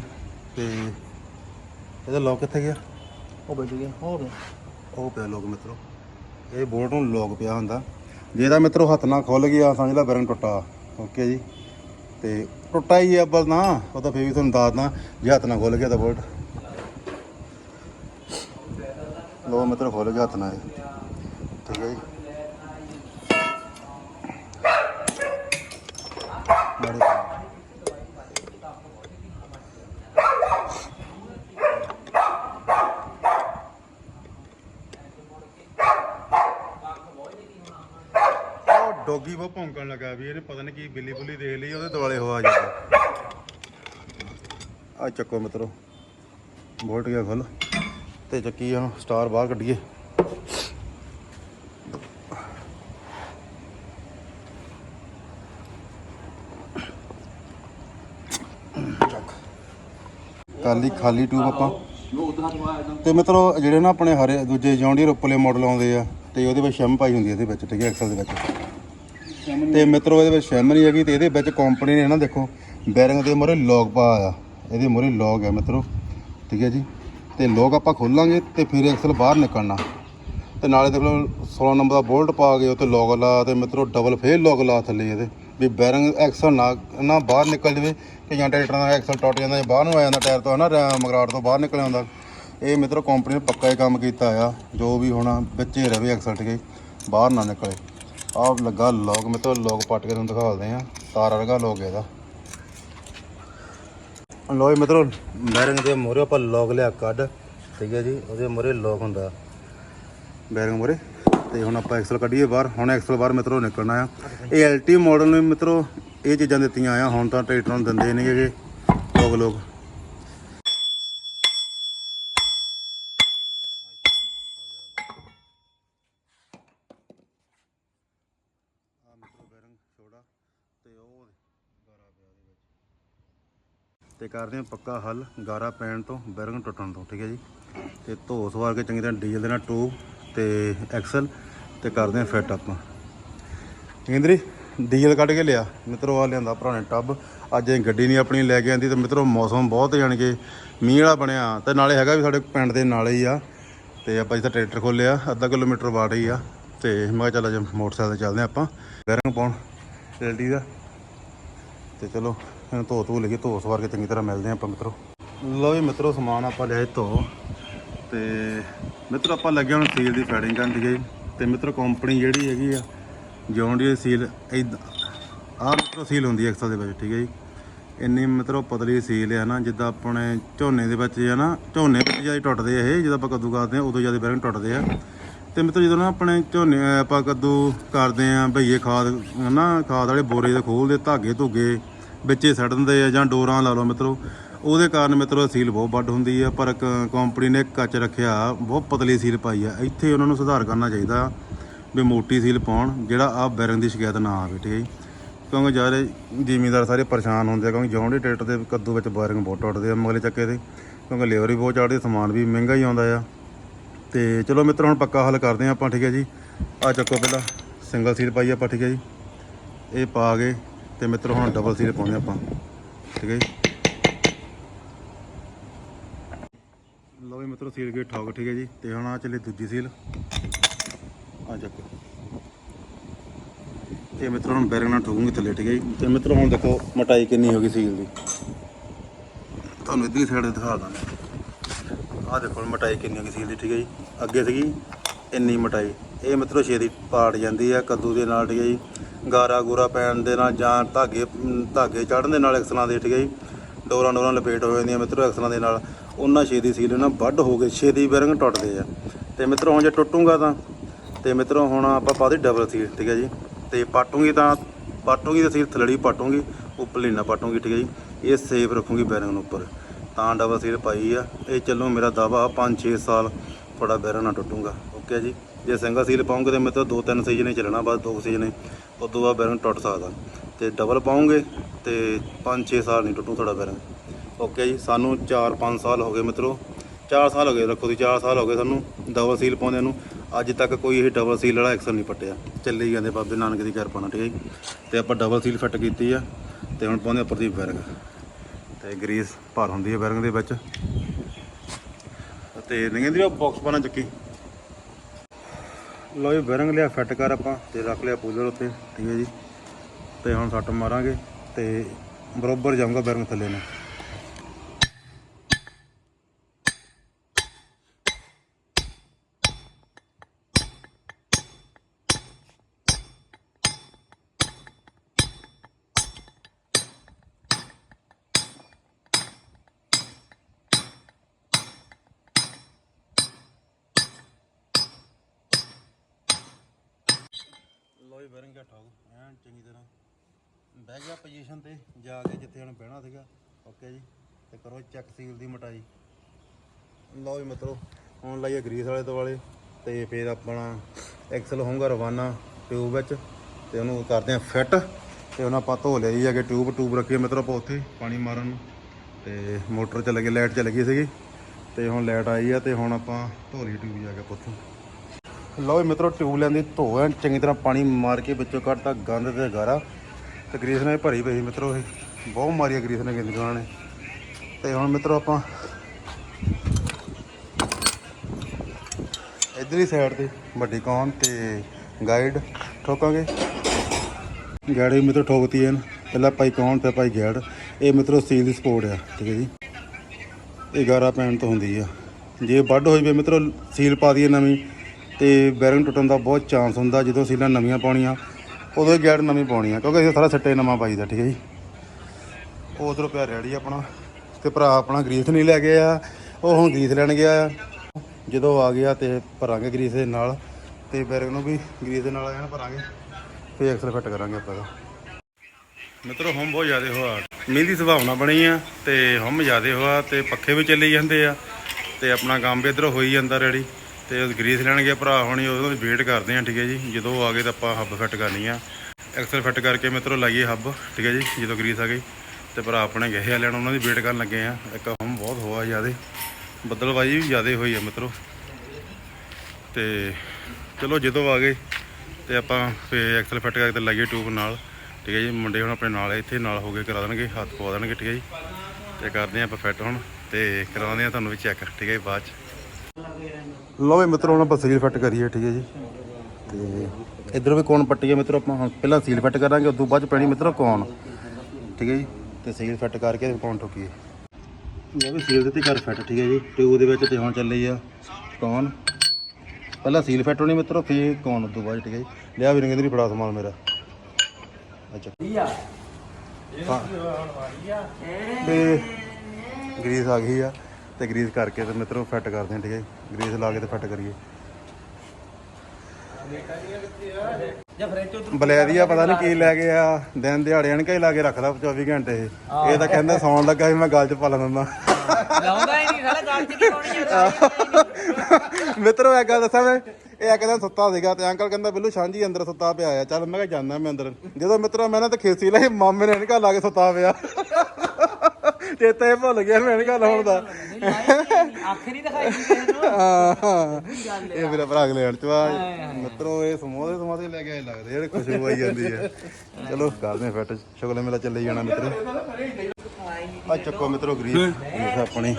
ਤੇ ਇਹਦਾ ਲੋਕ ਕਿੱਥੇ ਗਿਆ?
ਉਹ ਬੈਠ ਗਿਆ ਹੋਰ
ਉਹ ਪਿਆ ਲੋਕ ਮਿੱਤਰੋ। ਇਹ ਬੋਰਡ ਨੂੰ ਲੋਕ ਪਿਆ ਹੁੰਦਾ। ਜੇ ਤਾਂ ਮਿੱਤਰੋ ਹੱਥ ਨਾਲ ਖੁੱਲ ਗਿਆ ਸਮਝ ਲੈ ਬਰਨ ਟੁੱਟਾ। ਓਕੇ ਜੀ। ਤੇ ਟੁੱਟਾ ਹੀ ਆ ਬਸ ਨਾ ਉਹ ਤਾਂ ਫੇਰ ਵੀ ਤੁਹਾਨੂੰ ਦੱਸਦਾ। ਜੇ ਹੱਥ ਨਾਲ ਖੁੱਲ ਗਿਆ ਤਾਂ ਬੋਰਡ। ਲੋ ਮਿੱਤਰੋ ਖੁੱਲ ਗਿਆ ਹੱਥ ਨਾਲ ਠੀਕ ਹੈ ਜੀ। ਮਾੜੀ ਉਹ ਡੋਗੀ ਬਹੁਤ ਭੌਂਕਣ ਲੱਗਾ ਵੀ, ਇਹਨੇ ਪਤਾ ਨਹੀਂ ਕੀ ਬਿੱਲੀ ਬੁੱਲੀ ਦੇਖ ਲਈ, ਉਹਦੇ ਦੁਆਲੇ ਹੋ ਆ ਜਾਂਦਾ। ਆ ਚੱਕੋ ਮਿੱਤਰੋ, ਬੋਲਟ ਗਿਆ ਖੁੱਲ ਤੇ ਚੱਕੀ ਆ ਸਟਾਰ ਬਾਹਰ ਕੱਢੀਏ। ਚੱਕ। ਕਾਲੀ ਖਾਲੀ ਟੂਬ ਆਪਾਂ। ਤੇ ਮਿੱਤਰੋ, ਜਿਹੜੇ ਨਾ ਆਪਣੇ ਹਰੇ, ਦੂਜੇ ਜੌਂਡੀਅਰ ਉੱਪਰਲੇ ਮਾਡਲ ਆਉਂਦੇ ਆ, ਤੇ ਉਹਦੇ ਵਿੱਚ ਸ਼ੈਮ ਪਾਈ ਹੁੰਦੀ ਹੈ ਇਹਦੇ ਵਿੱਚ, ਠੀਕ ਹੈ ਐਕਸਲ ਦੇ ਵਿੱਚ। ਤੇ ਮਿੱਤਰੋ, ਇਹਦੇ ਵਿੱਚ ਸ਼ੈਮ ਨਹੀਂ ਹੈਗੀ, ਤੇ ਇਹਦੇ ਵਿੱਚ ਕੰਪਨੀ ਨੇ ਨਾ ਦੇਖੋ ਬੈਰਿੰਗ ਦੇ ਮੂਹਰੇ ਲੌਗ ਪਾਇਆ ਇਹਦੇ ਮੂਹਰੇ ਲੌਗ ਹੈ ਮਿੱਤਰੋ, ਠੀਕ ਹੈ ਜੀ। ਤੇ ਲੋਕ ਆਪਾਂ ਖੋਲਾਂਗੇ ਤੇ ਫਿਰ ਐਕਸਲ ਬਾਹਰ ਨਿਕਲਣਾ। ਤੇ ਨਾਲੇ ਦੇਖ ਲਓ 16 ਨੰਬਰ ਦਾ ਬੋਲਟ ਪਾ ਕੇ ਉੱਤੇ ਲੌਕ ਲਾ ਤੇ ਮਿੱਤਰੋ ਡਬਲ ਫੇਰ ਲੌਕ ਲਾ ਥੱਲੇ ਇਹਦੇ, ਵੀ ਬੈਰਿੰਗ ਐਕਸਲ ਨਾ ਨਾ ਬਾਹਰ ਨਿਕਲ ਜਵੇ ਕਿ ਜਾਂ ਟਰੈਕਟਰਾਂ ਦਾ ਐਕਸਲ ਟੁੱਟ ਜਾਂਦਾ ਜਾਂ ਬਾਹਰ ਨੂੰ ਆ ਜਾਂਦਾ, ਟਾਇਰ ਤੋਂ ਹਨਾ, ਰ- ਮਗਰਾਟ ਤੋਂ ਬਾਹਰ ਨਿਕਲ ਆਉਂਦਾ। ਇਹ ਮਿੱਤਰੋ ਕੰਪਨੀ ਨੇ ਪੱਕਾ ਹੀ ਕੰਮ ਕੀਤਾ ਆ, ਜੋ ਵੀ ਹੋਣਾ ਵਿੱਚ ਹੀ ਰਵੇ ਐਕਸਲ ਟਿਕੇ ਬਾਹਰ ਨਾ ਨਿਕਲੇ। ਆਹ ਲੱਗਾ ਲੋਕ ਮਿੱਤਰੋ ਲੋਕ ਪੱਟ ਕੇ ਤੁਹਾਨੂੰ ਦਿਖਾਉਂਦੇ ਆ ਤਾਰ ਵਰਗਾ ਲੌਕ ਇਹਦਾ। ਲੋਏ ਮਿੱਤਰੋ, ਬੈਰਿੰਗ ਦੇ ਮੂਹਰੇ ਆਪਾਂ ਲੋਕ ਲਿਆ ਕੱਢ, ਠੀਕ ਹੈ ਜੀ, ਉਹਦੇ ਮੂਹਰੇ ਲੋਕ ਹੁੰਦਾ। ਬੈਰਿੰਗ ਮੂਹਰੇ, ਤੇ ਹੁਣ ਆਪਾਂ ਐਕਸਲ ਕੱਢੀਏ ਬਾਹਰ। ਹੁਣ ਐਕਸਲ ਬਾਹਰ ਮਿੱਤਰੋ ਨਿਕਲਣਾ ਆ। ਇਹ ਐਲਟੀ ਮਾਡਲ ਨੂੰ ਵੀ ਮਿੱਤਰੋ, ਇਹ ਚੀਜ਼ਾਂ ਦਿੱਤੀਆਂ ਆ, ਹੁਣ ਤਾਂ ਟਰੈਕਟਰਾਂ ਨੂੰ ਦਿੰਦੇ ਨਹੀਂ ਹੈਗੇ ਲੋਕ ਲੋਕ ਆ ਮਿੱਤਰੋ ਬੈਰਿੰਗ ਛੋੜਾ ਤੇ ਉਹ ਗਾਰਾ ਪਿਆ ਉਹਦੇ ਵਿੱਚ ਤੇ ਕਰਦੇ ਹਾਂ ਪੱਕਾ ਹੱਲ, ਗਾਰਾ ਪੈਣ ਤੋਂ, ਬੈਰਿੰਗ ਟੁੱਟਣ ਤੋਂ, ਠੀਕ ਹੈ ਜੀ? ਤੇ ਧੋ ਸਵਾਰ ਕੇ ਚੰਗੀ ਤਰ੍ਹਾਂ ਡੀਜ਼ਲ ਦੇ ਨਾਲ ਟੂਬ ਤੇ ਐਕਸਲ ਤੇ ਕਰਦੇ ਹਾਂ ਫਿੱਟ ਆਪਾਂ। ਇੰਦਰੀ, ਡੀਜ਼ਲ ਕੱਢ ਕੇ ਲਿਆ। ਮਿੱਤਰੋ ਆ ਲਿਆਂਦਾ ਪੁਰਾਣੇ ਟੱਬ। ਅੱਜ ਇਹ ਗੱਡੀ ਨਹੀਂ ਆਪਣੀ ਲੈ ਕੇ ਆਂਦੀ ਤੇ ਮਿੱਤਰੋ, ਮੌਸਮ ਬਹੁਤ ਜਾਣ ਕੇ ਮੀਂਹ ਵਾਲਾ ਬਣਿਆ। ਤੇ ਨਾਲੇ ਹੈਗਾ ਵੀ ਸਾਡੇ ਪਿੰਡ ਦੇ ਨਾਲੇ ਹੀ ਆ। ਤੇ ਆਪਾਂ ਜਿੱਥੇ ਟਰੈਕਟਰ ਖੋਲਿਆ, ਅੱਧਾ ਕਿਲੋਮੀਟਰ ਬਾੜ ਹੀ ਆ। ਤੇ ਮੈਂ ਕਿਹਾ ਚੱਲ ਅੱਜ ਮੋਟਰਸਾਈਕਲ ਤੇ ਚੱਲਦੇ ਹਾਂ ਆਪਾਂ। ਬੈਰਿੰਗ ਪਾਉਣ, ਰੈਡੀ ਦਾ ਤੇ ਚਲੋ ਇਹਨੂੰ ਧੋ ਧੂ ਲਈਏ, ਧੋ ਸਵਾਰ ਕੇ ਚੰਗੀ ਤਰ੍ਹਾਂ ਮਿਲਦੇ ਹਾਂ ਆਪਾਂ ਮਿੱਤਰੋ। ਲਓ ਜੀ ਮਿੱਤਰੋ, ਸਮਾਨ ਆਪਾਂ ਲਿਆਏ ਧੋ। ਤੇ ਮਿੱਤਰੋ, ਆਪਾਂ ਲੱਗੇ ਹੁਣ ਸੀਲ ਦੀ ਫੈਡਿੰਗ ਕਰਨ ਦੀ ਤੇ ਮਿੱਤਰੋ ਕੰਪਨੀ ਜਿਹੜੀ ਹੈਗੀ ਆ ਜੌਨ ਸੀਲ ਇਦਾਂ ਆਹ ਮਿੱਤਰੋ, ਸੀਲ ਹੁੰਦੀ ਹੈ ਐਕਸਲ ਦੇ ਵਿੱਚ, ਠੀਕ ਹੈ ਜੀ। ਇੰਨੀ ਮਤਲਬ ਪਤਲੀ ਸੀਲ ਹੈ ਨਾ, ਜਿੱਦਾਂ ਆਪਣੇ ਝੋਨੇ ਦੇ ਵਿੱਚ ਹੈ ਨਾ, ਝੋਨੇ ਵਿੱਚ ਜ਼ਿਆਦਾ ਟੁੱਟਦੇ ਆ ਇਹ, ਜਦੋਂ ਆਪਾਂ ਕੱਦੂ ਕਰਦੇ ਆ ਉਦੋਂ ਜ਼ਿਆਦਾ ਬੈਰੰਗ ਟੁੱਟਦੇ ਆ। ਤੇ ਮਿੱਤਰ, ਜਦੋਂ ਨਾ ਆਪਣੇ ਝੋਨੇ, ਆਪਾਂ ਕੱਦੂ ਕਰਦੇ ਆ ਭਈਏ ਖਾਦ, ਨਾ ਖਾਦ ਵਾਲੇ ਬੋਰੇ ਦੇ ਖੋਲਦੇ, ਧਾਗੇ ਧੁਗੇ ਵਿੱਚੇ ਸੜ ਦਿੰਦੇ ਆ ਜਾਂ ਡੋਰਾਂ ਲਾ ਲਓ ਮਤਲਬ ਉਹਦੇ ਕਾਰਨ ਮਤਲਬ ਸੀਲ ਬਹੁਤ ਵੱਡ ਹੁੰਦੀ ਆ, ਪਰ ਕੰਪਨੀ ਨੇ ਕੱਚ ਰੱਖਿਆ, ਬਹੁਤ ਪਤਲੀ ਸੀਲ ਪਾਈ ਆ। ਇੱਥੇ ਉਹਨਾਂ ਨੂੰ ਸੁਧਾਰ ਕਰਨਾ ਚਾਹੀਦਾ ਵੀ ਮੋਟੀ ਸੀਲ ਪਾਉਣ, ਜਿਹੜਾ ਆ ਬੈਰੰਗ ਦੀ ਸ਼ਿਕਾਇਤ ਨਾ ਆਵੇ, ਠੀਕ ਹੈ ਜੀ? ਕਿਉਂਕਿ ਸਾਰੇ ਜ਼ਿਮੀਂਦਾਰ ਸਾਰੇ ਪਰੇਸ਼ਾਨ ਹੁੰਦੇ ਆ, ਕਿਉਂਕਿ ਜੌਂਡੀ ਟਰੈਕਟਰ ਦੇ ਕੱਦੂ ਵਿੱਚ ਬਾਰਿੰਗ ਬਹੁਤ ਟੁੱਟਦੇ ਆ ਮਗਲੇ ਚੱਕੇ ਦੇ, ਕਿਉਂਕਿ ਲੇਬਰ ਵੀ ਬਹੁਤ ਚੜ੍ਹਦੀ, ਸਮਾਨ ਵੀ ਮਹਿੰਗਾ ਹੀ ਆਉਂਦਾ ਆ। ਤੇ ਚਲੋ ਮਿੱਤਰ, ਹੁਣ ਪੱਕਾ ਹੱਲ ਕਰਦੇ ਆ ਆਪਾਂ, ਠੀਕ ਹੈ ਜੀ? ਆ ਚੱਕੋ ਪਹਿਲਾਂ, ਸਿੰਗਲ ਸੀਲ ਪਾਈ ਆਪਾਂ, ਠੀਕ ਹੈ ਜੀ? ਇਹ ਪਾ ਕੇ ਤੇ ਮਿੱਤਰ ਹੁਣ ਡਬਲ ਸੀਲ ਪਾਉਣੇ ਆਪਾਂ। ਠੀਕ ਹੈ ਜੀ? ਲਓ ਜੀ ਮਿੱਤਰੋ ਸੀਲ ਗਏ ਠੋਕ, ਠੀਕ ਹੈ ਜੀ। ਤੇ ਹੁਣ ਆ ਚੱਲੇ ਦੂਜੀ ਸੀਲ ਆ ਚੱਕ। ਤੇ ਮਿੱਤਰੋ ਹੁਣ ਬੈਰਿੰਗ ਨਾਲ ਠੋਕੂਗੇ ਥੱਲੇ, ਠੀਕ ਹੈ ਜੀ। ਤੇ ਮਿੱਤਰੋ ਹੁਣ ਦੇਖੋ ਮੋਟਾਈ ਕਿੰਨੀ ਹੋ ਗਈ ਸੀਲ ਦੀ। ਤੁਹਾਨੂੰ ਇਧਰਲੀ ਸਾਈਡ ਦਿਖਾ ਦਾਂਗੇ। ਆਹ ਦੇਖੋ ਮੋਟਾਈ ਕਿੰਨੀ ਹੋ ਗਈ ਸੀਲ ਦੀ, ਠੀਕ ਹੈ ਜੀ। ਅੱਗੇ ਸੀਗੀ ਇੰਨੀ ਮਟਾਈ। ਇਹ ਮਿੱਤਰੋ ਛੇਤੀ ਪਾੜ ਜਾਂਦੀ ਆ, ਕੱਦੂ ਦੇ ਨਾਲ, ਠੀਕ ਹੈ ਜੀ। ਗਾਰਾ ਗੂਰਾ ਪੈਣ ਦੇ ਨਾਲ ਜਾਂ ਧਾਗੇ ਧਾਗੇ ਚੜਨ ਦੇ ਨਾਲ ਐਕਸਲਾਂ ਦੇ ਠੀਕ ਹੈ ਜੀ ਡੋਰਾਂ ਡੋਰਾਂ ਲਪੇਟ ਹੋ ਜਾਂਦੀਆਂ ਮਿੱਤਰੋ ਐਕਸਲਾਂ ਦੇ ਨਾਲ। ਉਹਨਾਂ ਛੇਤੀ ਸੀਲ ਨਾ ਵੱਢ ਹੋ ਗਏ, ਛੇਤੀ ਬੈਰਿੰਗ ਟੁੱਟਦੇ ਆ। ਤੇ ਮਿੱਤਰੋ ਹੁਣ ਜੇ ਟੁੱਟੂਗਾ ਤਾਂ, ਤੇ ਮਿੱਤਰੋ ਹੁਣ ਆਪਾਂ ਪਾਦੇ ਡਬਲ ਸੀਲ, ਠੀਕ ਹੈ ਜੀ। ਤੇ ਪਾਟੂਗੀ ਤਾਂ ਪਾਟੂਗੀ ਤਾਂ ਸੀਲ ਥਲੜੀ ਪਾਟੂਗੀ, ਉੱਪਰਲੀ ਨਾ ਪਾਟੂਗੀ, ਠੀਕ ਹੈ ਜੀ। ਇਹ ਸੇਫ ਰੱਖੂਗੀ ਬੈਰਿੰਗ ਨੂੰ ਉੱਪਰ। ਤਾਂ ਡਬਲ ਸੀਲ ਪਾਈ ਆ। ਇਹ ਚੱਲੋ ਮੇਰਾ ਦਾਵਾ 5-6 ਸਾਲ ਤੁਹਾਡਾ ਬੈਰਿੰਗ ਨਾ ਟੁੱਟੂਗਾ, ਓਕੇ ਜੀ। ਜੇ ਸਿੰਗਲ ਸੀਲ ਪਾਉਂਗੇ ਤਾਂ ਮੇਰੇ ਤੋਂ ਦੋ ਤਿੰਨ ਸੀਜ਼ਨ ਹੀ ਚੱਲਣਾ, ਬਸ ਦੋ ਸੀਜ਼ਨ ਹੀ। ਤੋਂ ਬਾਅਦ ਬੈਰਿੰਗ ਟੁੱਟ ਸਕਦਾ। ਤੇ ਡਬਲ ਪਾਉਂਗੇ ਤੇ 5-6 ਸਾਲ ਨਹੀਂ ਟੁੱਟੂ ਤੁਹਾਡਾ ਬੈਰਿੰਗ ਓਕੇ ਜੀ, ਸਾਨੂੰ 4-5 ਸਾਲ ਹੋ ਗਏ ਮਿੱਤਰੋ। 4 ਸਾਲ ਹੋ ਗਏ, ਰੱਖੋ ਦੀ 4 ਸਾਲ ਹੋ ਗਏ ਸਾਨੂੰ ਡਬਲ ਸੀਲ ਪਾਉਂਦੇ ਨੂੰ। ਅੱਜ ਤੱਕ ਕੋਈ ਇਹ ਡਬਲ ਸੀਲ ਵਾਲਾ ਐਕਸਲ ਨਹੀਂ ਪੱਟਿਆ। ਚੱਲੇ ਹੀ ਜਾਂਦੇ ਬਾਬੇ ਨਾਨਕ ਦੀ ਕਿਰਪਾ ਨਾਲ, ਠੀਕ ਹੈ ਜੀ? ਤੇ ਆਪਾਂ ਡਬਲ ਸੀਲ ਫਿੱਟ ਕੀਤੀ ਆ ਤੇ ਹੁਣ ਪਾਉਂਦੇ ਉੱਪਰ ਦੀ ਬੈਰਿੰਗ। ਤੇ ਗਰੀਸ ਭਰ ਹੁੰਦੀ ਹੈ ਬੈਰਿੰਗ ਦੇ ਵਿੱਚ। ਤੇ ਕਹਿੰਦੀ ਉਹ ਬਾਕਸ ਬਣਾ ਚੱਕੀ। ਲੋ ਜੀ ਬੈਰਿੰਗ ਲਿਆ, ਫਿੱਟ ਕਰ ਆਪਾਂ ਤੇ ਰੱਖ ਲਿਆ ਪੂਲਰ ਉੱਤੇ ਠੀਕ ਹੈ ਜੀ। ਤੇ ਹੁਣ ਸੱਟ ਮਾਰਾਂਗੇ ਤੇ ਬਰੋਬਰ ਜਾਊਗਾ ਬੈਰਿੰਗ ਥੱਲੇ ਨੂੰ। ਓਕੇ ਜੀ ਤੇ ਕਰੋ ਚੈੱਕ ਸੀਲ ਦੀ ਮਟਾਈ। ਲਓ ਜੀ ਮਿੱਤਰੋ, ਹੁਣ ਲਾਈਏ ਗਰੀਸ ਵਾਲੇ ਦੁਆਲੇ ਤੇ ਫਿਰ ਆਪਣਾ ਐਕਸਲ ਹੋਊਗਾ ਰਵਾਨਾ ਟਿਊਬ ਵਿੱਚ ਤੇ ਉਹਨੂੰ ਕਰਦੇ ਆ ਫਿੱਟ ਤੇ ਉਹਨਾਂ ਆਪਾਂ ਧੋ ਲਿਆ ਜੀ, ਅੱਗੇ ਟਿਊਬ ਟਿਊਬ ਰੱਖੀ ਆ ਮਿੱਤਰੋ ਆਪਾਂ ਉੱਥੇ ਪਾਣੀ ਮਾਰਨ ਨੂੰ। ਤੇ ਮੋਟਰ ਚੱਲ ਗਈ, ਲਾਈਟ ਚੱਲ ਗਈ ਸੀਗੀ। ਤੇ ਹੁਣ ਲਾਈਟ ਆਈ ਆ ਤੇ ਹੁਣ ਆਪਾਂ ਧੋ ਲਈ ਟਿਊਬ ਜਾ ਕੇ ਪੁੱਥੋਂ ਲਓ ਜੀ ਮਿੱਤਰੋ, ਟਿਊਬ ਲੈਂਦੀ ਧੋ ਐਨ ਚੰਗੀ ਤਰ੍ਹਾਂ ਪਾਣੀ ਮਾਰ ਕੇ ਵਿੱਚੋਂ ਕੱਢਤਾ ਗੰਦ ਤੇ ਗਾਰਾ। ਤੇ ਗਰੀਸ ਨਾਲ ਭਰੀ ਪਈ ਸੀ ਮਿੱਤਰੋ ਇਹ। ਬਹੁਤ ਮਾਰੀਆਂ ਗਰੀਸ ਨੇ ਗਿੰਦਗਾਂ ਨੇ। ਤੇ ਹੁਣ ਮਿੱਤਰੋ ਆਪਾਂ ਇਧਰਲੀ ਸਾਈਡ ਤੇ ਵੱਡੀ ਕੌਣ ਤੇ ਗਾਈਡ ਠੋਕਾਂਗੇ। ਗਾਈਡ ਵੀ ਮਿੱਤਰੋ ਠੋਕਤੀ ਐਨ। ਪਹਿਲਾਂ ਪਾਈ ਕੌਣ ਤੇ ਪਾਈ ਗਾਈਡ ਇਹ ਮਿੱਤਰੋ ਸਟੀਲ ਦੀ ਸਪੋਰਟ ਆ, ਠੀਕ ਹੈ ਜੀ। ਇਹ ਗਾਰਾ ਪੈਣ ਤੋਂ ਹੁੰਦੀ ਆ। ਜੇ ਵੱਢ ਹੋਈ ਵੇ ਮਿੱਤਰੋ ਸੀਲ ਪਾ ਦਈਏ ਨਵੀਂ, ਤੇ ਬੈਰਿੰਗ ਟੁੱਟਣ ਦਾ ਬਹੁਤ ਚਾਂਸ ਹੁੰਦਾ, ਜਦੋਂ ਸੀਲਾਂ ਨਵੀਆਂ ਪਾਉਣੀਆਂ, ਉਦੋਂ ਹੀ ਗੈਰ ਨਵੀਂ ਪਾਉਣੀ ਆ, ਕਿਉਂਕਿ ਇਹ ਸਾਰਾ ਸੱਟੇ ਨਵਾਂ ਪਾਈਦਾ, ਠੀਕ ਹੈ ਜੀ। ਉਧਰੋਂ ਪਿਆ ਰੈਡੀ ਆਪਣਾ ਤੇ ਭਰਾ ਆਪਣਾ ਗਰੀਸ ਨਹੀਂ ਲੈ ਗਿਆ ਆ, ਉਹ ਹੁਣ ਗਰੀਸ ਲੈਣ ਗਿਆ ਆ। ਜਦੋਂ ਆ ਗਿਆ ਤੇ ਭਰਾਂਗੇ ਗਰੀਸ ਦੇ ਨਾਲ ਤੇ ਬੈਰਕ ਨੂੰ ਵੀ ਗਰੀਸ ਦੇ ਨਾਲ ਐਨ ਭਰਾਂਗੇ, ਤੇ ਐਕਸਲ ਫਿੱਟ ਕਰਾਂਗੇ ਆਪਾਂ ਦਾ ਮਿੱਤਰੋ ਹਮ ਬਹੁਤ ਜ਼ਿਆਦਾ ਹੋਆ ਮੀਂਹ ਦੀ ਸੰਭਾਵਨਾ ਬਣੀ ਆ ਤੇ ਹਮ ਜ਼ਿਆਦਾ ਹੋਆ ਤੇ ਪੱਖੇ ਵੀ ਚੱਲੀ ਜਾਂਦੇ ਆ ਤੇ ਆਪਣਾ ਕੰਮ ਵੀ ਇਧਰ ਹੋਈ ਜਾਂਦਾ ਰੈਡੀ। ਤੇ ਉਹ ਗਰੀਸ ਲੈਣ ਗਿਆ ਭਰਾ, ਹੁਣੀ ਉਹਦੋਂ ਦੀ ਵੇਟ ਕਰਦੇ ਆ, ਠੀਕ ਹੈ ਜੀ। ਜਦੋਂ ਆ ਗਏ ਤਾਂ ਆਪਾਂ ਹੱਬ ਫਿੱਟ ਕਰਨੀ ਆ। ਐਕਸਲ ਫਿੱਟ ਕਰਕੇ ਮਿੱਤਰੋ ਲਾਈਏ ਹੱਬ ਠੀਕ ਹੈ ਜੀ, ਜਦੋਂ ਗਰੀਸ ਆ ਗਈ। ਤੇ ਭਰਾ ਆਪਣੇ ਗਏ ਆ ਲੈਣ, ਉਹਨਾਂ ਦੀ ਵੇਟ ਕਰਨ ਲੱਗੇ ਆ। ਇੱਕ ਹਮ ਬਹੁਤ ਹੋਆ ਜ਼ਿਆਦਾ। ਬੱਦਲਬਾਜੀ ਵੀ ਜ਼ਿਆਦਾ ਹੋਈ ਆ ਮਿੱਤਰੋ। ਤੇ ਚਲੋ ਜਦੋਂ ਆ ਗਏ, ਤੇ ਆਪਾਂ ਫੇ ਐਕਸਲ ਫਿੱਟ ਕਰਕੇ ਤੇ ਲਾਈਏ ਟਿਊਬ ਨਾਲ। ਠੀਕ ਹੈ ਜੀ, ਮੁੰਡੇ ਹੁਣ ਆਪਣੇ ਨਾਲ ਇੱਥੇ ਨਾਲ ਹੋ ਕੇ ਕਰਾ ਦੇਣਗੇ, ਹੱਥ ਪਵਾ ਦੇਣਗੇ, ਠੀਕ ਹੈ ਜੀ। ਤੇ ਕਰਦੇ ਆ ਆਪਾਂ ਫਿੱਟ ਹੁਣ, ਤੇ ਕਰਾਉਂਦੇ ਆ ਤੁਹਾਨੂੰ ਵੀ ਚੈੱਕ, ਠੀਕ ਹੈ ਜੀ, ਬਾਅਦ ਚ। ਲਓ ਵੀ ਮਿੱਤਰੋ, ਹੁਣ ਆਪਾਂ ਸੀਲ ਫਿੱਟ ਕਰੀਏ, ਠੀਕ ਹੈ ਜੀ। ਤੇ ਇਧਰ ਵੀ ਕੋਣ ਪੱਟੀ ਹੈ ਮਿੱਤਰੋ, ਆਪਾਂ ਪਹਿਲਾਂ ਸੀਲ ਫਿੱਟ ਕਰਾਂਗੇ ਉਸ ਤੋਂ ਬਾਅਦ ਚ ਪੈਣੀ ਮਿੱਤਰੋ ਕੋਣ। ਠੀਕ ਹੈ ਜੀ। ਤੇ ਸੀਲ ਫਿੱਟ ਕਰਕੇ ਕੌਣ ਕੋਣ ਠੋਕੀਏ। ਇਹ ਵੀ ਸੀਲ ਦਿੱਤੀ ਕਰ ਫਿੱਟ, ਠੀਕ ਹੈ ਜੀ। ਟਿਊਬ ਦੇ ਵਿੱਚ ਤੇ ਹੁਣ ਚੱਲੀ ਆ ਕੋਣ? ਪਹਿਲਾਂ ਸੀਲ ਫਿੱਟ ਹੋਣੀ ਮਿੱਤਰੋ, ਫੇਰ ਕੋਣ ਉਸ ਬਾਅਦ, ਠੀਕ ਹੈ ਜੀ। ਲਿਆ ਵੀ ਰੰਗੇ ਦੀ ਫੜਾ ਸਮਾਨ ਮੇਰਾ। ਅੱਛਾ। ਹਾਂ। ਤੇ ਗਰੀਸ ਆ ਗਈ ਆ। ਤੇ ਗਰੀਸ ਕਰਕੇ ਤੇ ਮਿੱਤਰੋ ਫਿੱਟ ਕਰਦੇ ਹਾਂ ਠੀਕ ਹੈ ਜੀ। ਗਰੀਸ ਲਾ ਕੇ ਤੇ ਫਿੱਟ ਕਰੀਏ।
ਜਾਂ ਫ੍ਰਿਜ ਉਧਰ
ਬਲੈਦੀਆ ਪਤਾ ਨਹੀਂ ਕੀ ਲੈ ਕੇ ਆ ਦਿਨ ਦਿਹਾੜੇ ਅਣਕਾ ਲਾ ਕੇ ਰੱਖਦਾ 24 ਘੰਟੇ ਇਹ ਤਾਂ ਕਹਿੰਦਾ ਸੌਣ ਲੱਗਾ ਸੀ ਮੈਂ ਗਲ 'ਚ ਪਾ ਲੈਂਦਾ
ਲਾਉਂਦਾ ਹੀ ਨਹੀਂ ਸਾਲਾ ਗੱਲ ਚ ਕੀ ਪਾਉਣੀ ਯਾਰ
ਮਿੱਤਰੋ ਇੱਕ ਗੱਲ ਦੱਸਾਂ ਮੈਂ ਇਹ ਦਿਨ ਸੁੱਤਾ ਸੀਗਾ ਤੇ ਅੰਕਲ ਕਹਿੰਦਾ ਬਿੱਲੂ ਸਾਂਝੀ ਅੰਦਰ ਸੁੱਤਾ ਪਿਆ ਆ ਚੱਲ ਮੈਂ ਕਿਹਾ ਜਾਂਦਾ ਮੈਂ ਅੰਦਰ ਜਦੋਂ ਮਿੱਤਰੋ ਮੈਂ ਨਾ ਤੇ ਖੇਸੀ ਲਈ ਮਾਮੇ ਨੇ ਅਣਕਾ ਲਾ ਕੇ ਸੁੱਤਾ ਪਿਆ ਚੇਤਾ ਇਹ ਭੁੱਲ ਗਿਆ ਮੈਂ ਅਣਕਾ ਲਾਉਣ ਦਾ
ਅੱਖ ਨਹੀਂ ਦਿਖਾਈ ਕਿਸੇ ਨੂੰ
ਹਾਂ, ਹਾਂ। ਇਹ ਮੇਰਾ ਭਰਾ ਅਗਲੇ ਹੜ ਚ ਵਾ ਮਿੱਤਰੋ ਇਹ ਸਮੋਸੇ ਸਮੋਸੇ ਲੈ ਕੇ ਆਏ ਲੱਗਦੇ ਜਿਹੜੇ ਖੁਸ਼ਬੂ ਆਈ ਜਾਂਦੀ ਹੈ। ਚਲੋ ਕਰਦੇ ਫਿੱਟ ਸ਼ੁਗਲੇ ਮੇਲਾ ਚੱਲੇ ਜਾਣਾ ਮਿੱਤਰੋ। ਆ ਚੱਕੋ ਮਿੱਤਰੋ ਗਰੀਸ। ਆਪਣੀ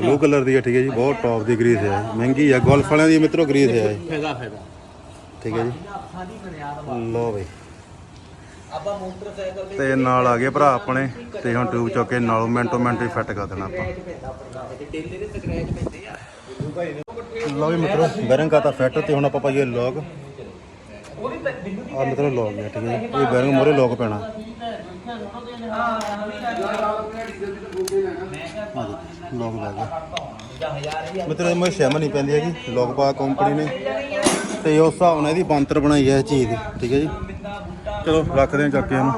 ਬਲੂ ਕਲਰ ਦੀ ਹੈ ਠੀਕ ਹੈ ਜੀ ਬਹੁਤ ਟੌਪ ਦੀ ਗਰੀਸ ਹੈ। ਮਹਿੰਗੀ ਹੈ ਗੋਲਫ ਵਾਲਿਆਂ ਦੀ ਮਿੱਤਰੋ ਗਰੀਸ ਹੈ। ਇਹ।
ਫਾਇਦਾ ਫਾਇਦਾ।
ਠੀਕ ਹੈ ਜੀ। ਲੋ ਬਈ।
ਤੇ
ਤੇ ਨਾਲ ਆ ਗਏ ਭਰਾ ਆਪਣੇ ਤੇ ਹੁਣ ਟਿਊਬ ਚੁੱਕ ਕੇ ਨਾਲੋਂ ਮਿੰਟੋ ਮਿੰਟ ਹੀ ਫਿੱਟ ਕਰ ਦੇਣਾ ਆਪਾਂ। ਲਓ ਵੀ ਮਿੱਤਰੋ ਬੈਰਿੰਗ ਕਰਤਾ ਫਿੱਟ ਤੇ ਹੁਣ ਆਪਾਂ ਪਾਈਏ ਲੋਕ ਆ ਮਤਲਬ ਲੋਕ ਗਿਆ ਠੀਕ ਹੈ ਇਹ ਬੈਰਿੰਗ ਮੋਰੇ ਲੋਕ ਪੈਣਾ। ਲੋਕ ਲੱਗ ਗਿਆ।
ਹੀ
ਮਿੱਤਰੋ ਇਹ ਮੈਂ ਸ਼ੈਮ ਨਹੀਂ ਪੈਂਦੀ ਹੈਗੀ। ਲੋਕ ਪਾ ਕੰਪਨੀ ਨੇ। ਤੇ ਉਸ ਹਿਸਾਬ ਨਾਲ ਇਹਦੀ ਬੰਤਰ ਬਣਾਈ ਹੈ ਇਹ ਚੀਜ਼ ਦੀ ਠੀਕ ਹੈ ਜੀ। ਚਲੋ ਰੱਖਦੇ ਹਾਂ ਚੱਕ ਕੇ ਇਹਨੂੰ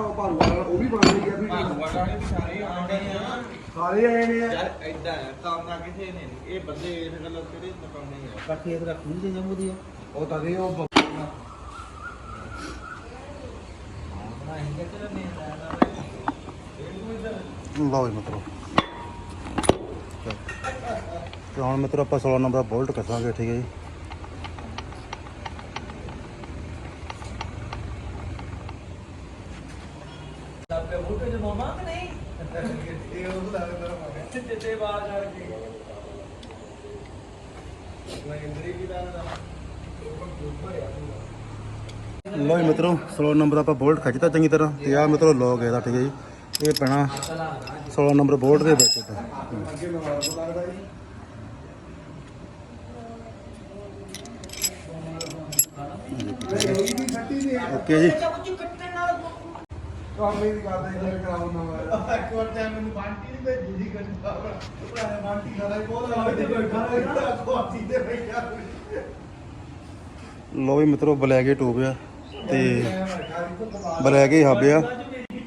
ਯਾਰ ਐਦਾਂ ਹੈ ਕੰਮ ਨਾ। ਕਿਸੇ ਨੇ ਨੀ। ਇਹ ਬੰਦੇ ਇਸ ਗੱਲੋਂ ਕਿਹੜੇ ਨਕਾਉਣੇ ਆ? ਬਾਕੀ ਇਹ ਜੇ ਜੰਮੂ ਦੀ ਉਹ ਤਾਂ ਦੇ ਉਹ
ਲਓ ਜੀ ਮਿੱਤਰੋ। ਤੇ ਹੁਣ ਮਿੱਤਰੋ ਆਪਾਂ 16 ਨੰਬਰ ਦਾ ਬੋਲਟ ਕੱਸਾਂਗੇ ਠੀਕ ਹੈ ਜੀ
ਆਪਕੇ ਮੂੰਹ ਤੇ ਜਮਾਉਣਾ ਕਿ ਨਹੀਂ ਇਹ ਉਹ ਲੱਗਦਾ ਜਿੱਤੇ ਬਾਹਰ ਜਾ ਕੇ
ਲਓ ਜੀ ਮਿੱਤਰੋ 16 ਨੰਬਰ ਆਪਾਂ ਬੋਲਟ ਖਿੱਚਤਾ ਚੰਗੀ ਤਰ੍ਹਾਂ ਤੇ ਆ ਮਿੱਤਰੋ ਲੋਕ ਇਹਦਾ, ਠੀਕ ਹੈ ਜੀ। ਇਹ ਪੈਣਾ 16 ਨੰਬਰ ਬੋਲਟ ਦੇ ਵਿੱਚ ਤਾਂ ਓਕੇ ਜੀ ਲੋ ਵੀ ਮਿੱਤਰੋ ਬਲੈਕ ਹੀ ਟੂਬ ਆ ਤੇ ਬਲੈਕ ਹੀ ਹੱਬ ਆ।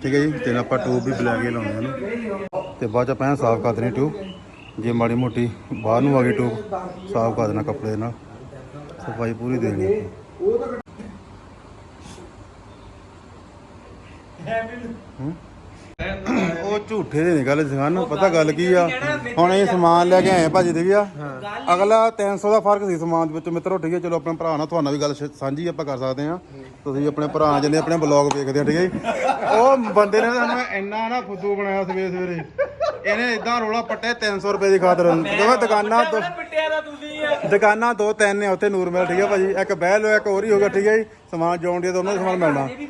ਠੀਕ ਹੈ ਜੀ ਤੇ ਆਪਾਂ ਟੂਬ ਵੀ ਬਲੈਕ ਹੀ ਲਾਉਣੇ ਹਨ ਤੇ ਬਾਅਦ ਚ ਆਪਾਂ ਸਾਫ਼ ਕਰ ਦੇਣੀ ਟੂਬ ਜੇ ਮਾੜੀ ਮੋਟੀ ਬਾਹਰ ਨੂੰ ਆ ਗਈ ਟੂਬ ਸਾਫ਼ ਕਰ ਦੇਣਾ ਕੱਪੜੇ ਨਾਲ। ਸਫ਼ਾਈ ਪੂਰੀ ਦੇਣੀ। ਆਪਾਂ ਹੂੰ? ਉਹ ਝੂਠੇ ਦੇ ਨਹੀਂ ਗੱਲ ਸਿਖਾਣ ਪਤਾ ਗੱਲ ਕੀ ਆ? ਹੁਣ ਇਹ ਸਮਾਨ ਲੈ ਕੇ ਆਏ ਭਾਜੀ ਦੇ ਆ। ਅਗਲਾ 300 ਦਾ ਫ਼ਰਕ ਸੀ ਸਮਾਨ ਦੇ ਵਿੱਚ। ਮਿੱਤਰੋ ਠੀਕ ਹੈ ਚਲੋ ਆਪਣੇ ਭਰਾ ਨਾਲ ਤੁਹਾਨੂੰ ਵੀ ਗੱਲ ਸਾਂਝੀ ਆਪਾਂ ਕਰ ਸਕਦੇ ਆ ਤੁਸੀਂ ਆਪਣੇ ਭਰਾ ਜਿਹਨੇ ਆਪਣੇ ਬਲੌਗ ਵੇਖਦੇ ਆ ਠੀਕ ਹੈ ਉਹ ਬੰਦੇ ਨੇ ਸਾਨੂੰ ਇੰਨਾ ਨਾ ਫੁੱਦੂ ਬਣਾਇਆ ਸਵੇਰੇ ਸਵੇਰੇ ਇਹਨੇ ਇਦਾਂ ਰੋਲਾ ਪੱਟੇ 300 ਰੁਪਏ ਦੀ ਖਾਤਰ। ਦੋਵੇਂ ਦੁਕਾਨਾਂ ਤੋਂ
ਪਿੱਟਿਆ ਦਾ ਤੁਸੀਂ
ਦੁਕਾਨਾਂ ਦੋ ਤਿੰਨ ਨੇ ਉੱਥੇ ਨੂਰ ਮਿਲ ਠੀਕ ਹੈ ਭਾਜੀ। ਇੱਕ ਬਹਿ ਲੋ ਇੱਕ ਹੋਰ ਹੀ ਹੋਗਾ ਠੀਕ ਹੈ ਜੀ। ਸਮਾਨ ਜੌਨ ਡੀ ਦੋਨੋਂ ਸਮਾਨ ਮਿਲਣਾ।
ਹੀ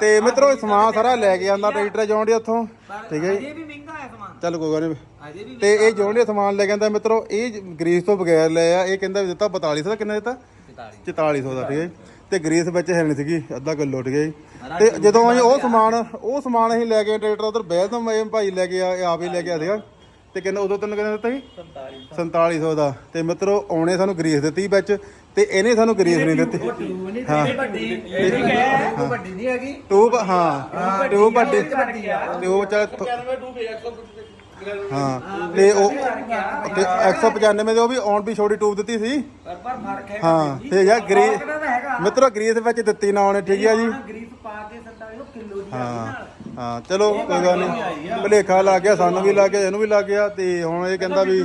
ਤੇ ਮਿੱਤਰੋ ਸਮਾਨ ਸਾਰਾ ਲੈ ਕੇ ਆਂਦਾ ਟਰੈਕਟਰ ਜੌਨ ਡੀ ਉੱਥੋਂ ਠੀਕ ਹੈ ਜੀ।
ਇਹ ਵੀ ਮਹਿੰਗਾ ਹੈ ਸਮਾਨ।
ਚੱਲ ਕੋਈ ਗੱਲ ਨਹੀਂ
ਅਜੇ
ਤੇ ਇਹ ਜੌਨ ਡੀ ਸਮਾਨ ਲੈ ਕੇ ਆਂਦਾ ਮਿੱਤਰੋ ਇਹ ਗਰੀਸ ਤੋਂ ਬਗੈਰ ਲੈ ਆ ਇਹ ਕਹਿੰਦਾ ਵੀ ਦਿੱਤਾ 4200 ਦਾ ਕਿੰਨਾ ਦਿੱਤਾ?
44
4400 ਦਾ ਠੀਕ ਹੈ ਜੀ। ਤੇ ਗਰੀਸ ਵਿੱਚ ਹੈ ਨਹੀਂ ਸੀਗੀ ਅੱਧਾ ਕਿਲੋ ਠੀਕ ਹੈ ਜੀ। ਤੇ ਜਦੋਂ ਅਸੀਂ ਉਹ ਸਮਾਨ ਉਹ ਸਮਾਨ ਅਸੀਂ ਲੈ ਕੇ ਟਰੈਕਟਰ ਉਧਰ ਬਹਿ ਤੋਂ ਇਹ ਭਾਈ ਲੈ ਕੇ ਆ ਇਹ ਆਪ ਹੀ ਲੈ ਕੇ ਆ ਸੀਗਾ। ਤੇ ਕਿੰਨਾ ਉਦੋਂ ਤੈਨੂੰ ਕਿੰਨਾ ਦਿੱਤਾ ਸੀ?
47
4700 ਦਾ। ਤੇ ਮਿੱਤਰੋ ਉਹਨੇ ਸਾਨੂੰ ਗਰੀਸ ਦਿੱਤੀ ਵਿੱਚ ਤੇ ਇਹਨੇ ਸਾਨੂੰ ਗਰੀਸ ਨਹੀਂ ਦਿੱਤੀ। ਹਾਂ।
ਵੱਡੀ ਨਹੀਂ ਹੈਗੀ।
ਟੂਬ ਹਾਂ। ਟੂਬ ਵੱਡੀ ਤੇ ਉਹ ਚੱਲ ਹਾਂ ਤੇ ਉਹ ਤੇ 195 ਦੇ ਉਹ ਵੀ ਔਨ ਵੀ ਛੋਟੀ ਟੂਬ ਦਿੱਤੀ ਸੀ।
ਪਰ ਪਰ ਫ਼ਰਕ ਹੈ
ਹਾਂ ਤੇ
ਤਾਂ ਹੈਗਾ
ਮਿੱਤਰੋ ਗਰੀਸ ਵਿੱਚ ਦਿੱਤੀ ਨਾ ਉਹਨੇ ਠੀਕ ਹੈ ਜੀ।
ਗਰੀਸ ਪਾ ਕੇ 47 ਕਿਲੋ ਦੀ
ਹਾਂ ਹਾਂ ਚਲੋ ਕੋਈ ਗੱਲ ਨਹੀਂ। ਭਲੇਖਾ ਲੱਗ ਗਿਆ ਸਾਨੂੰ ਵੀ ਲੱਗ ਗਿਆ ਇਹਨੂੰ ਵੀ ਲੱਗ ਗਿਆ ਤੇ ਹੁਣ ਇਹ ਕਹਿੰਦਾ ਵੀ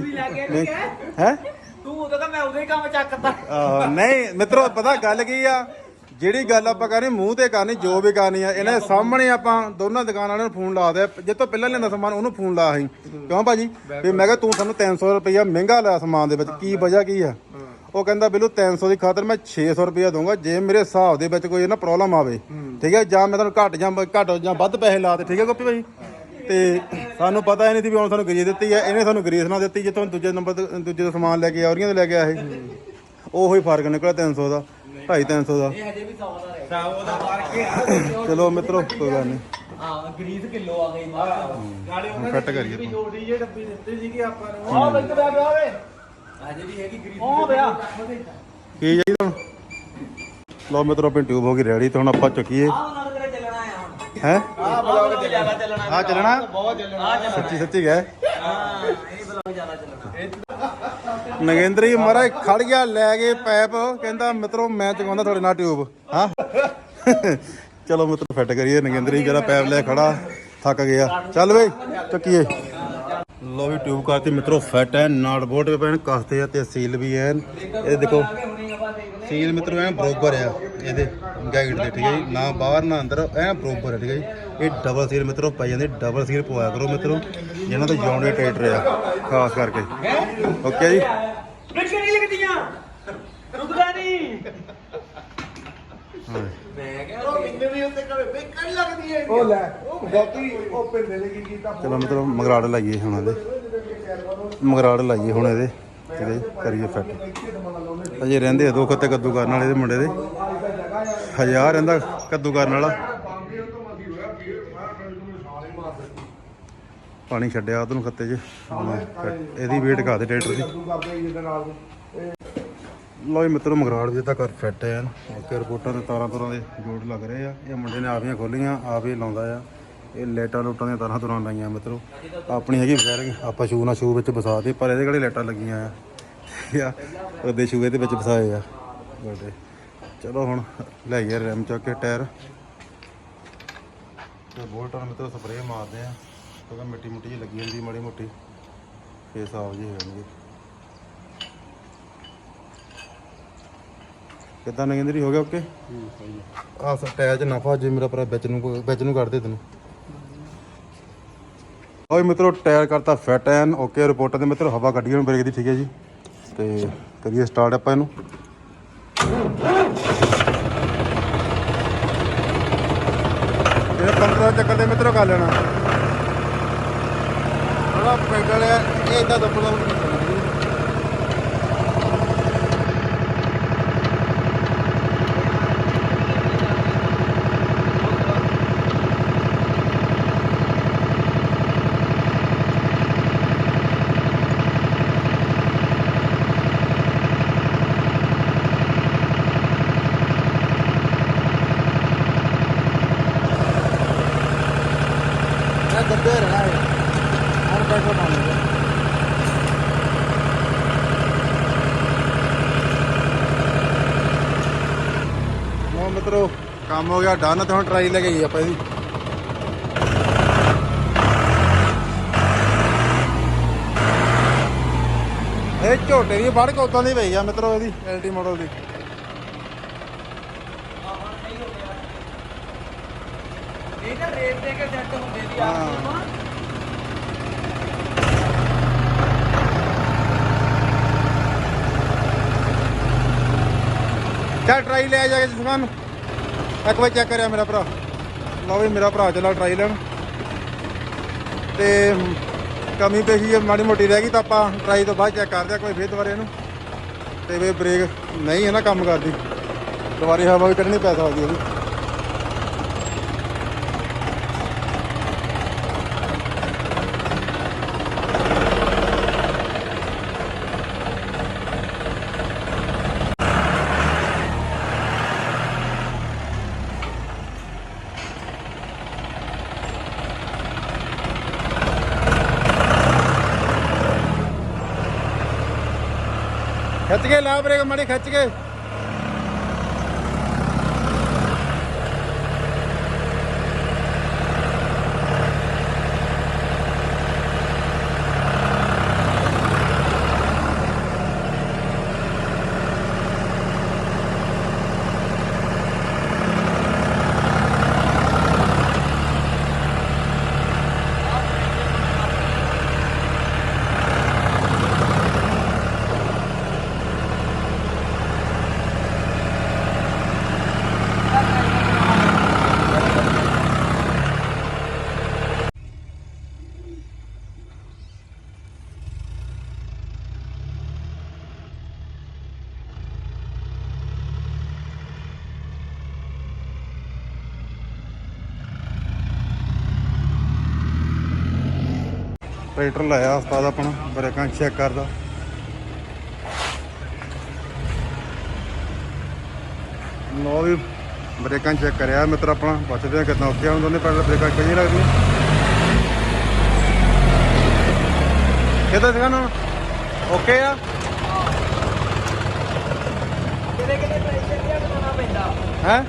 ਹੈ?
ਤੂੰ ਉਦੋਂ ਕਾ ਮੈਂ ਉਦੋਂ ਹੀ ਕੰਮ ਚੱਕਦਾ।
ਨਹੀਂ ਮਿੱਤਰੋ ਪਤਾ ਗੱਲ ਕੀ ਆ? ਜਿਹੜੀ ਗੱਲ ਆਪਾਂ ਕਰਨੀ ਮੂੰਹ ਤੇ ਕਰਨੀ ਜੋ ਵੀ ਕਰਨੀ ਆ ਇਹਨਾਂ ਦੇ ਸਾਹਮਣੇ ਆਪਾਂ ਦੋਨਾਂ ਦੁਕਾਨ ਵਾਲਿਆਂ ਨੂੰ ਫੋਨ ਲਾ ਦਿਆ ਜੇ ਤੋਂ ਪਹਿਲਾਂ ਲੈਂਦਾ ਸਮਾਨ ਉਹਨੂੰ ਫੋਨ ਲਾ ਸੀ ਕਿਉਂ ਭਾਜੀ? ਵੀ ਮੈਂ ਕਿਹਾ ਤੂੰ ਸਾਨੂੰ 300 ਰੁਪਇਆ ਮਹਿੰਗਾ ਲਿਆ ਸਮਾਨ ਦੇ ਵਿੱਚ। ਕੀ ਵਜ੍ਹਾ ਕੀ ਆ? ਉਹ ਕਹਿੰਦਾ ਬਿੱਲੂ 300 ਦੀ ਖਾਤਰ ਮੈਂ 600 ਰੁਪਇਆ ਦਊਂਗਾ। ਜੇ ਮੇਰੇ ਹਿਸਾਬ ਦੇ ਵਿੱਚ ਕੋਈ ਨਾ ਪ੍ਰੋਬਲਮ ਆਵੇ ਠੀਕ ਹੈ? ਜਾਂ ਮੈਂ ਤੁਹਾਨੂੰ ਘੱਟ ਜਾਂ ਘੱਟ ਜਾਂ ਵੱਧ ਪੈਸੇ ਲਾ ਦੇ ਠੀਕ ਹੈ ਗੋਪੀ ਭਾਈ ਤੇ ਸਾਨੂੰ ਪਤਾ ਹੀ ਨਹੀਂ ਸੀ ਵੀ ਹੁਣ ਸਾਨੂੰ ਗਰੀਸ ਦਿੱਤੀ ਹੈ। ਇਹਨੇ ਸਾਨੂੰ ਗਰੀਸ ਨਾ ਦਿੱਤੀ ਜਿੱਥੋਂ ਦੂਜੇ ਨੰਬਰ ਦੂਜੇ ਤੋਂ ਸਮਾਨ ਲੈ ਕੇ ਆਉਰੀਆਂ ਤੋਂ ਲੈ ਕੇ ਆਏ। ਉਹੀ ਫ਼ਰਕ ਨਿਕਲਿਆ 300 ਦਾ। 250 300 ਦਾ।
ਇਹ ਹਜੇ ਵੀ 100 ਦਾ ਰਹਿ ਉਹਦਾ ਫ਼ਰਕ ਹੈ
ਚਲੋ ਮਿੱਤਰੋ ਕੋਈ ਗੱਲ ਨਹੀਂ।
ਹਾਂ ਗਰੀਸ ਕਿਲੋ ਆ ਗਈ ਨਾਲੇ ਉਹਨਾਂ ਨੇ
ਕਰੀਏ
ਵੀ। ਛੋਟੀ ਜਿਹੀ ਡੱਬੀ ਦਿੱਤੀ ਸੀਗੀ ਆਪਾਂ ਨੂੰ। ਆਹ ਵਿੱਚ ਪਿਆ ਪਿਆ ਓਏ। ਅਜੇ ਵੀ ਹੈਗੀ ਗਰੀਸ ਉਹ ਪਿਆ?
ਕੀ ਚਾਹੀਦਾ ਹੁਣ? ਲਓ ਮਿੱਤਰੋ ਆਪਣੀ ਟਿਊਬ ਹੋ ਗਈ ਰੈਡੀ ਤੇ ਹੁਣ ਆਪਾਂ ਚੁੱਕੀਏ।
ਆਹ ਨਾਲ ਤੇਰੇ ਚੱਲਣਾ ਆ ਹੁਣ।
ਹੈ?
ਆਹ ਬਲੌਗ ਜ਼ਿਆਦਾ ਚੱਲਣਾ
ਆ ਚੱਲਣਾ?
ਬਹੁਤ ਚੱਲਣਾ।
ਸੱਚੀ ਸੱਚੀ ਗਏ?
ਹਾਂ।
ਨਗੇਂਦਰ ਜੀ ਮਹਾਰਾਜ ਖੜ ਗਿਆ, ਲੈ ਕੇ ਪੈਪ। ਕਹਿੰਦਾ, ਮਿੱਤਰੋ, ਮੈਂ ਚਗਾਉਂਦਾ ਤੁਹਾਡੇ ਨਾਲ ਟਿਊਬ। ਹਾਂ? ਚਲੋ ਮਿੱਤਰੋ, ਫਿੱਟ ਕਰੀਏ। ਨਗੇਂਦਰ ਜੀ ਜਿਹੜਾ ਪੈਪ ਲੈ ਖੜਾ, ਥੱਕ ਗਿਆ। ਚੱਲ ਵੇ ਚੱਕੀਏ। ਲੋ ਵੀ, ਟਿਊਬ ਕਰਤੀ। ਮਿੱਤਰੋ, ਫਿੱਟ ਹੈ ਨਾਟ ਬੋਟ ਵੀ ਪੈਣ ਕਸਤੇ ਆ ਤੇ ਸੀਲ ਵੀ ਐਨ। ਇਹ ਦੇਖੋ, ਸੀਲ ਮਿੱਤਰੋ ਐ ਬਰੋਬਰ ਆ। ਇਹਦੇ ਗਾਈਡ ਦੇ, ਠੀਕ ਹੈ ਨਾ ਬਾਹਰ, ਨਾ ਅੰਦਰ, ਐਨ ਬਰੋਬਰ ਹੈ ਠੀਕ ਹੈ ਜੀ। ਇਹ ਡਬਲ ਸੀਲ ਮਿੱਤਰੋ ਪਾਈ ਜਾਂਦੇ ਡਬਲ ਸੀਲ ਪਵਾਇਆ ਕਰੋ ਮਿੱਤਰੋ। ਜਿਹਨਾਂ ਦਾ ਜੌਂਡੇ ਟਰੈਕਟਰ ਆ ਖਾਸ ਕਰਕੇ। ਓਕੇ ਜੀ?
ਬ੍ਰੇਕਾਂ ਨਹੀਂ ਲੱਗਦੀਆਂ। ਰੁਕਦਾ ਨਹੀਂ।
ਹਾਂ।
ਮੈਂ ਕਿਹਾ ਉਹ ਮੈਨੂੰ ਵੀ ਉੱਤੇ ਕਵੇ ਬ੍ਰੇਕਾਂ ਨਹੀਂ ਲੱਗਦੀਆਂ ਉਹ ਲੈ ਉਹ ਗੋਪੀ ਉਹ ਪਿੰਡੇ ਦੇ ਕੀ ਕੀਤਾ
ਚਲੋ ਮਤਲਬ ਮਗਰਾੜ ਲਾਈਏ ਹੁਣ ਇਹਦੇ। ਮਗਰਾੜ ਲਾਈਏ ਹੁਣ ਇਹਦੇ ਹੈ ਕਰੀਏ ਫਿੱਟ ਅਜੇ ਰਹਿੰਦੇ ਆ ਦੋ ਖੱਤੇ ਕੱਦੂ ਕਰਨ ਵਾਲੇ ਦੇ ਮੁੰਡੇ ਦੇ। ਹਜ਼ਾਰ ਰਹਿੰਦਾ ਕੱਦੂ ਕਰਨ ਵਾਲਾ। ਪਾਣੀ ਛੱਡਿਆ ਉਹਨੂੰ ਖੱਤੇ 'ਚ। ਇਹਦੀ ਵੇਟ ਕਰਦੇ ਟਰੈਕਟਰ ਦੀ। ਲੋ ਜੀ, ਮਿੱਤਰੋ, ਮਗਰਾੜ ਵੀ ਤਾਂ ਕਰ ਫਿੱਟ ਐ ਓਕੇ ਰਿਪੋਰਟਾਂ ਤੇ ਤਾਰਾਂ ਤੁਰਾਂ ਦੇ ਜੋੜ ਲੱਗ ਰਹੇ ਆ। ਇਹ ਮੁੰਡੇ ਨੇ ਆਪੀਆਂ ਖੋਲੀਆਂ, ਆਪ ਹੀ ਲਾਉਂਦਾ ਆ। ਇਹ ਲੈਟਾਂ ਲੂਟਾਂ ਦੀਆਂ ਤਾਰਾਂ ਤੁਰਾਂ ਲਾਈਆਂ, ਮਿੱਤਰੋ। ਆਪਣੀ ਹੈਗੀ ਵਾਇਰਿੰਗ ਆਪਾਂ ਸ਼ੂ ਨਾਲ ਸ਼ੂ ਵਿੱਚ ਵਸਾ ਦੇ ਪਰ ਇਹਦੇ ਕੋਲੇ ਲੈਟਾਂ ਲੱਗੀਆਂ ਆ। ਠੀਕ ਆ? ਉਹਦੇ ਸ਼ੂ ਇਹਦੇ ਵਿੱਚ ਵਸਾਏ ਆ। ਵੱਡੇ। ਚਲੋ ਹੁਣ ਲੈ ਗਿਆ ਰੈਮ ਚੱਕ ਕੇ ਟਾਇਰ। ਤੇ ਬੋਲਟਾਂ ਮਿੱਤਰੋ ਸਪਰੇਅ ਮਾਰਦੇ ਆ। ਕਿਉਂਕਿ ਮਿੱਟੀ ਮੁੱਟੀ ਜਿਹੀ ਲੱਗੀ ਜਾਂਦੀ ਮਾੜੀ ਮੋਟੀ। ਫੇਰ ਸਾਫ਼ ਜਿਹੇ ਹੋ ਜਾਣਗੇ। ਕਿੱਦਾਂ ਨਗਿੰਦਰੀ ਹੋ ਗਿਆ ਓਕੇ ਆ ਟਾਇਰ ਚ ਨਫਾ ਜੇ ਮੇਰਾ ਭਰਾ ਵਿੱਚ ਨੂੰ ਵਿੱਚ ਨੂੰ ਕੱਢ ਦੇ ਤੈਨੂੰ। ਓਏ ਮਿੱਤਰੋ ਟਾਇਰ ਕਰਤਾ ਫਿੱਟ ਐਨ ਓਕੇ ਰਿਪੋਰਟਰ ਦੇ ਮਿੱਤਰੋ ਹਵਾ ਕੱਢੀ ਹੁਣ ਬ੍ਰੇਕ ਦੀ ਠੀਕ ਹੈ ਜੀ। ਤੇ ਕਰੀਏ ਸਟਾਰਟ ਆਪਾਂ ਇਹਨੂੰ। ਇਹ ਕੰਟਰੋਲ ਚੱਕਰ ਦੇ ਮਿੱਤਰੋ ਕਰ ਲੈਣਾ। ਥੋੜਾ ਪੈਡਲ ਹੈ ਇਹ ਇਦਾਂ ਦੱਬਦਾ ਮੈਂ ਦੱਬੇ ਰਹਿਣਾ ਹੈ ਹੁਣ ਪੈਟਰੋਲ ਪਾਉਂਗਾ ਲੋ ਮਿੱਤਰੋ ਕੰਮ ਹੋ ਗਿਆ ਡਨ ਤੇ ਹੁਣ ਟਰਾਈ ਲੈ ਗਈ ਆਪਾਂ ਇਹਦੀ। ਇਹ ਝੋਟੇ ਦੀ ਵੜ ਕੇ ਉਦਾਂ ਦੀ ਪਈ ਆ ਮਿੱਤਰੋ ਇਹਦੀ ਐਲਟੀ ਮਾਡਲ ਦੀ।
ਇਹ ਤਾਂ ਰੇਟ ਦੇ ਕੇ ਸੈੱਟ ਹੁੰਦੇ ਦੀ। ਆਪ
ਚੱਲ ਟਰਾਈ ਲੈ ਜਾ ਕੇ ਨੂੰ। ਇੱਕ ਵਾਰ ਚੈੱਕ ਕਰਿਆ ਮੇਰਾ ਭਰਾ। ਲਓ ਵੀ ਮੇਰਾ ਭਰਾ ਚਲਾ ਟਰਾਈ ਲੈਣ। ਤੇ ਕਮੀ ਪੇਸ਼ੀ ਜੇ ਮਾੜੀ ਮੋਟੀ ਰਹਿ ਗਈ ਤਾਂ ਆਪਾਂ ਟਰਾਈ ਤੋਂ ਬਾਅਦ ਚੈੱਕ ਕਰਦੇ ਆ ਕੋਈ ਫੇਰ ਦੁਬਾਰੇ ਇਹਨੂੰ। ਤੇ ਵੇ ਬ੍ਰੇਕ ਨਹੀਂ ਹੈ ਨਾ ਕੰਮ ਕਰਦੀ। ਦੁਬਾਰੇ ਹਵਾ ਵੀ ਕੱਢਣੀ ਪੈ ਸਕਦੀ ਇਹਦੀ ਖਿੱਚ ਕੇ ਲਾ ਬ੍ਰੇਕ ਮਾੜੀ ਖਿੱਚ ਕੇ। ਟਰੈਕਟਰ ਲਾਇਆ ਉਸਤਾਦ ਆਪਣਾ ਬ੍ਰੇਕਾਂ ਚੈੱਕ ਕਰਦਾ। ਲੋ ਵੀ ਬ੍ਰੇਕਾਂ ਚੈੱਕ ਕਰਿਆ ਮਿੱਤਰ ਆਪਣਾ ਪੁੱਛਦੇ ਆ ਕਿੰਨਾ ਔਖਿਆ ਹੁੰਦਾ ਨੇ ਪਹਿਲਾਂ ਬ੍ਰੇਕਾਂ ਕਿਹੜੀਆਂ ਲੱਗਦੀਆਂ। ਕਿਦਾਂ ਸੀਗਾ ਨਾ? ਓਕੇ ਆ?
ਕਿਤੇ ਕਿਤੇ ਪ੍ਰੈਸ਼ਰ ਜਿਹਾ ਬਣਾਉਣਾ ਪੈਂਦਾ।
ਹੈ?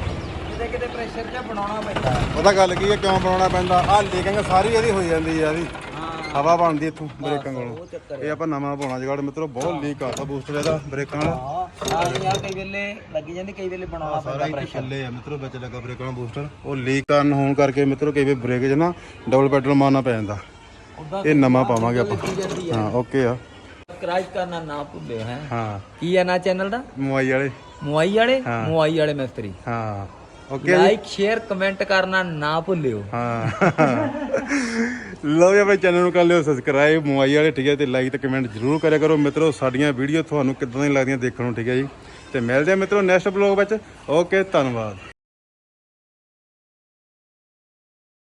ਕਿਤੇ ਕਿਤੇ ਪ੍ਰੈਸ਼ਰ ਜਿਹਾ ਬਣਾਉਣਾ ਪੈਂਦਾ।
ਉਹਦਾ ਗੱਲ ਕੀ ਹੈ ਕਿਉਂ ਬਣਾਉਣਾ ਪੈਂਦਾ? ਆ ਲੀਕਿੰਗ ਸਾਰੀ ਇਹਦੀ ਹੋਈ ਜਾਂਦੀ ਆ ਇਹਦੀ। ਹਵਾ ਬਣਦੀ ਇੱਥੋਂ ਬ੍ਰੇਕਾਂ ਕੋਲੋਂ। ਇਹ ਆਪਾਂ ਨਵਾਂ ਪਾਉਣਾ ਜਗਾੜ ਮਿੱਤਰੋ ਬਹੁਤ ਲੀਕ ਕਰਦਾ ਬੂਸਟਰ ਇਹਦਾ ਬ੍ਰੇਕਾਂ ਵਾਲਾ।
ਹਾਂ ਆ ਯਾਰ ਕਈ ਵੇਲੇ ਲੱਗੀ ਜਾਂਦੀ ਕਈ ਵੇਲੇ ਬਣਾਉਣਾ ਪੈਂਦਾ ਪ੍ਰੈਸ਼ਰ
ਥੱਲੇ ਆ ਮਿੱਤਰੋ ਵਿੱਚ ਲੱਗਾ ਬ੍ਰੇਕਾਂ ਵਾਲਾ ਬੂਸਟਰ ਉਹ ਲੀਕ ਕਾਰਨ ਹੋਣ ਕਰਕੇ ਮਿੱਤਰੋ ਕਈ ਵਾਰ ਬ੍ਰੇਕ 'ਚ ਨਾ ਡਬਲ ਪੈਡਲ ਮਾਰਨਾ ਪੈ ਜਾਂਦਾ। ਇਹ ਨਵਾਂ ਪਾਵਾਂਗੇ ਆਪਾਂ। ਹਾਂ ਓਕੇ ਆ।
ਸਬਸਕ੍ਰਾਈਬ ਕਰਨਾ ਨਾ ਭੁੱਲਿਓ ਹੈ।
ਹਾਂ।
ਕੀ ਹੈ ਨਾ ਚੈਨਲ ਦਾ?
ਮੋਬਾਈਲ ਵਾਲੇ।
ਮੁਆਈ ਵਾਲੇ। ਮੁਆਈ ਵਾਲੇ ਮਿਸਤਰੀ।
ਹਾਂ। ਓਕੇ
ਲਾਈਕ ਸ਼ੇਅਰ ਕਮੈਂਟ ਕਰਨਾ ਨਾ ਭੁੱਲਿਓ।
ਹਾਂ। ਲਓ ਜੀ ਆਪਣੇ ਚੈਨਲ ਨੂੰ ਕਰ ਲਿਓ ਸਬਸਕ੍ਰਾਈਬ ਮੋਬਾਈਲ ਵਾਲੇ ਠੀਕ ਹੈ ਤੇ ਲਾਈਕ ਤੇ ਕਮੈਂਟ ਜ਼ਰੂਰ ਕਰਿਆ ਕਰੋ। ਮਿੱਤਰੋ ਸਾਡੀਆਂ ਵੀਡੀਓ ਤੁਹਾਨੂੰ ਕਿੱਦਾਂ ਦੀਆਂ ਲੱਗਦੀਆਂ ਦੇਖਣ ਨੂੰ ਠੀਕ ਹੈ ਜੀ? ਤੇ ਮਿਲਦੇ ਆ ਮਿੱਤਰੋ ਨੈਕਸਟ ਬਲੌਗ ਵਿੱਚ। ਓਕੇ ਧੰਨਵਾਦ।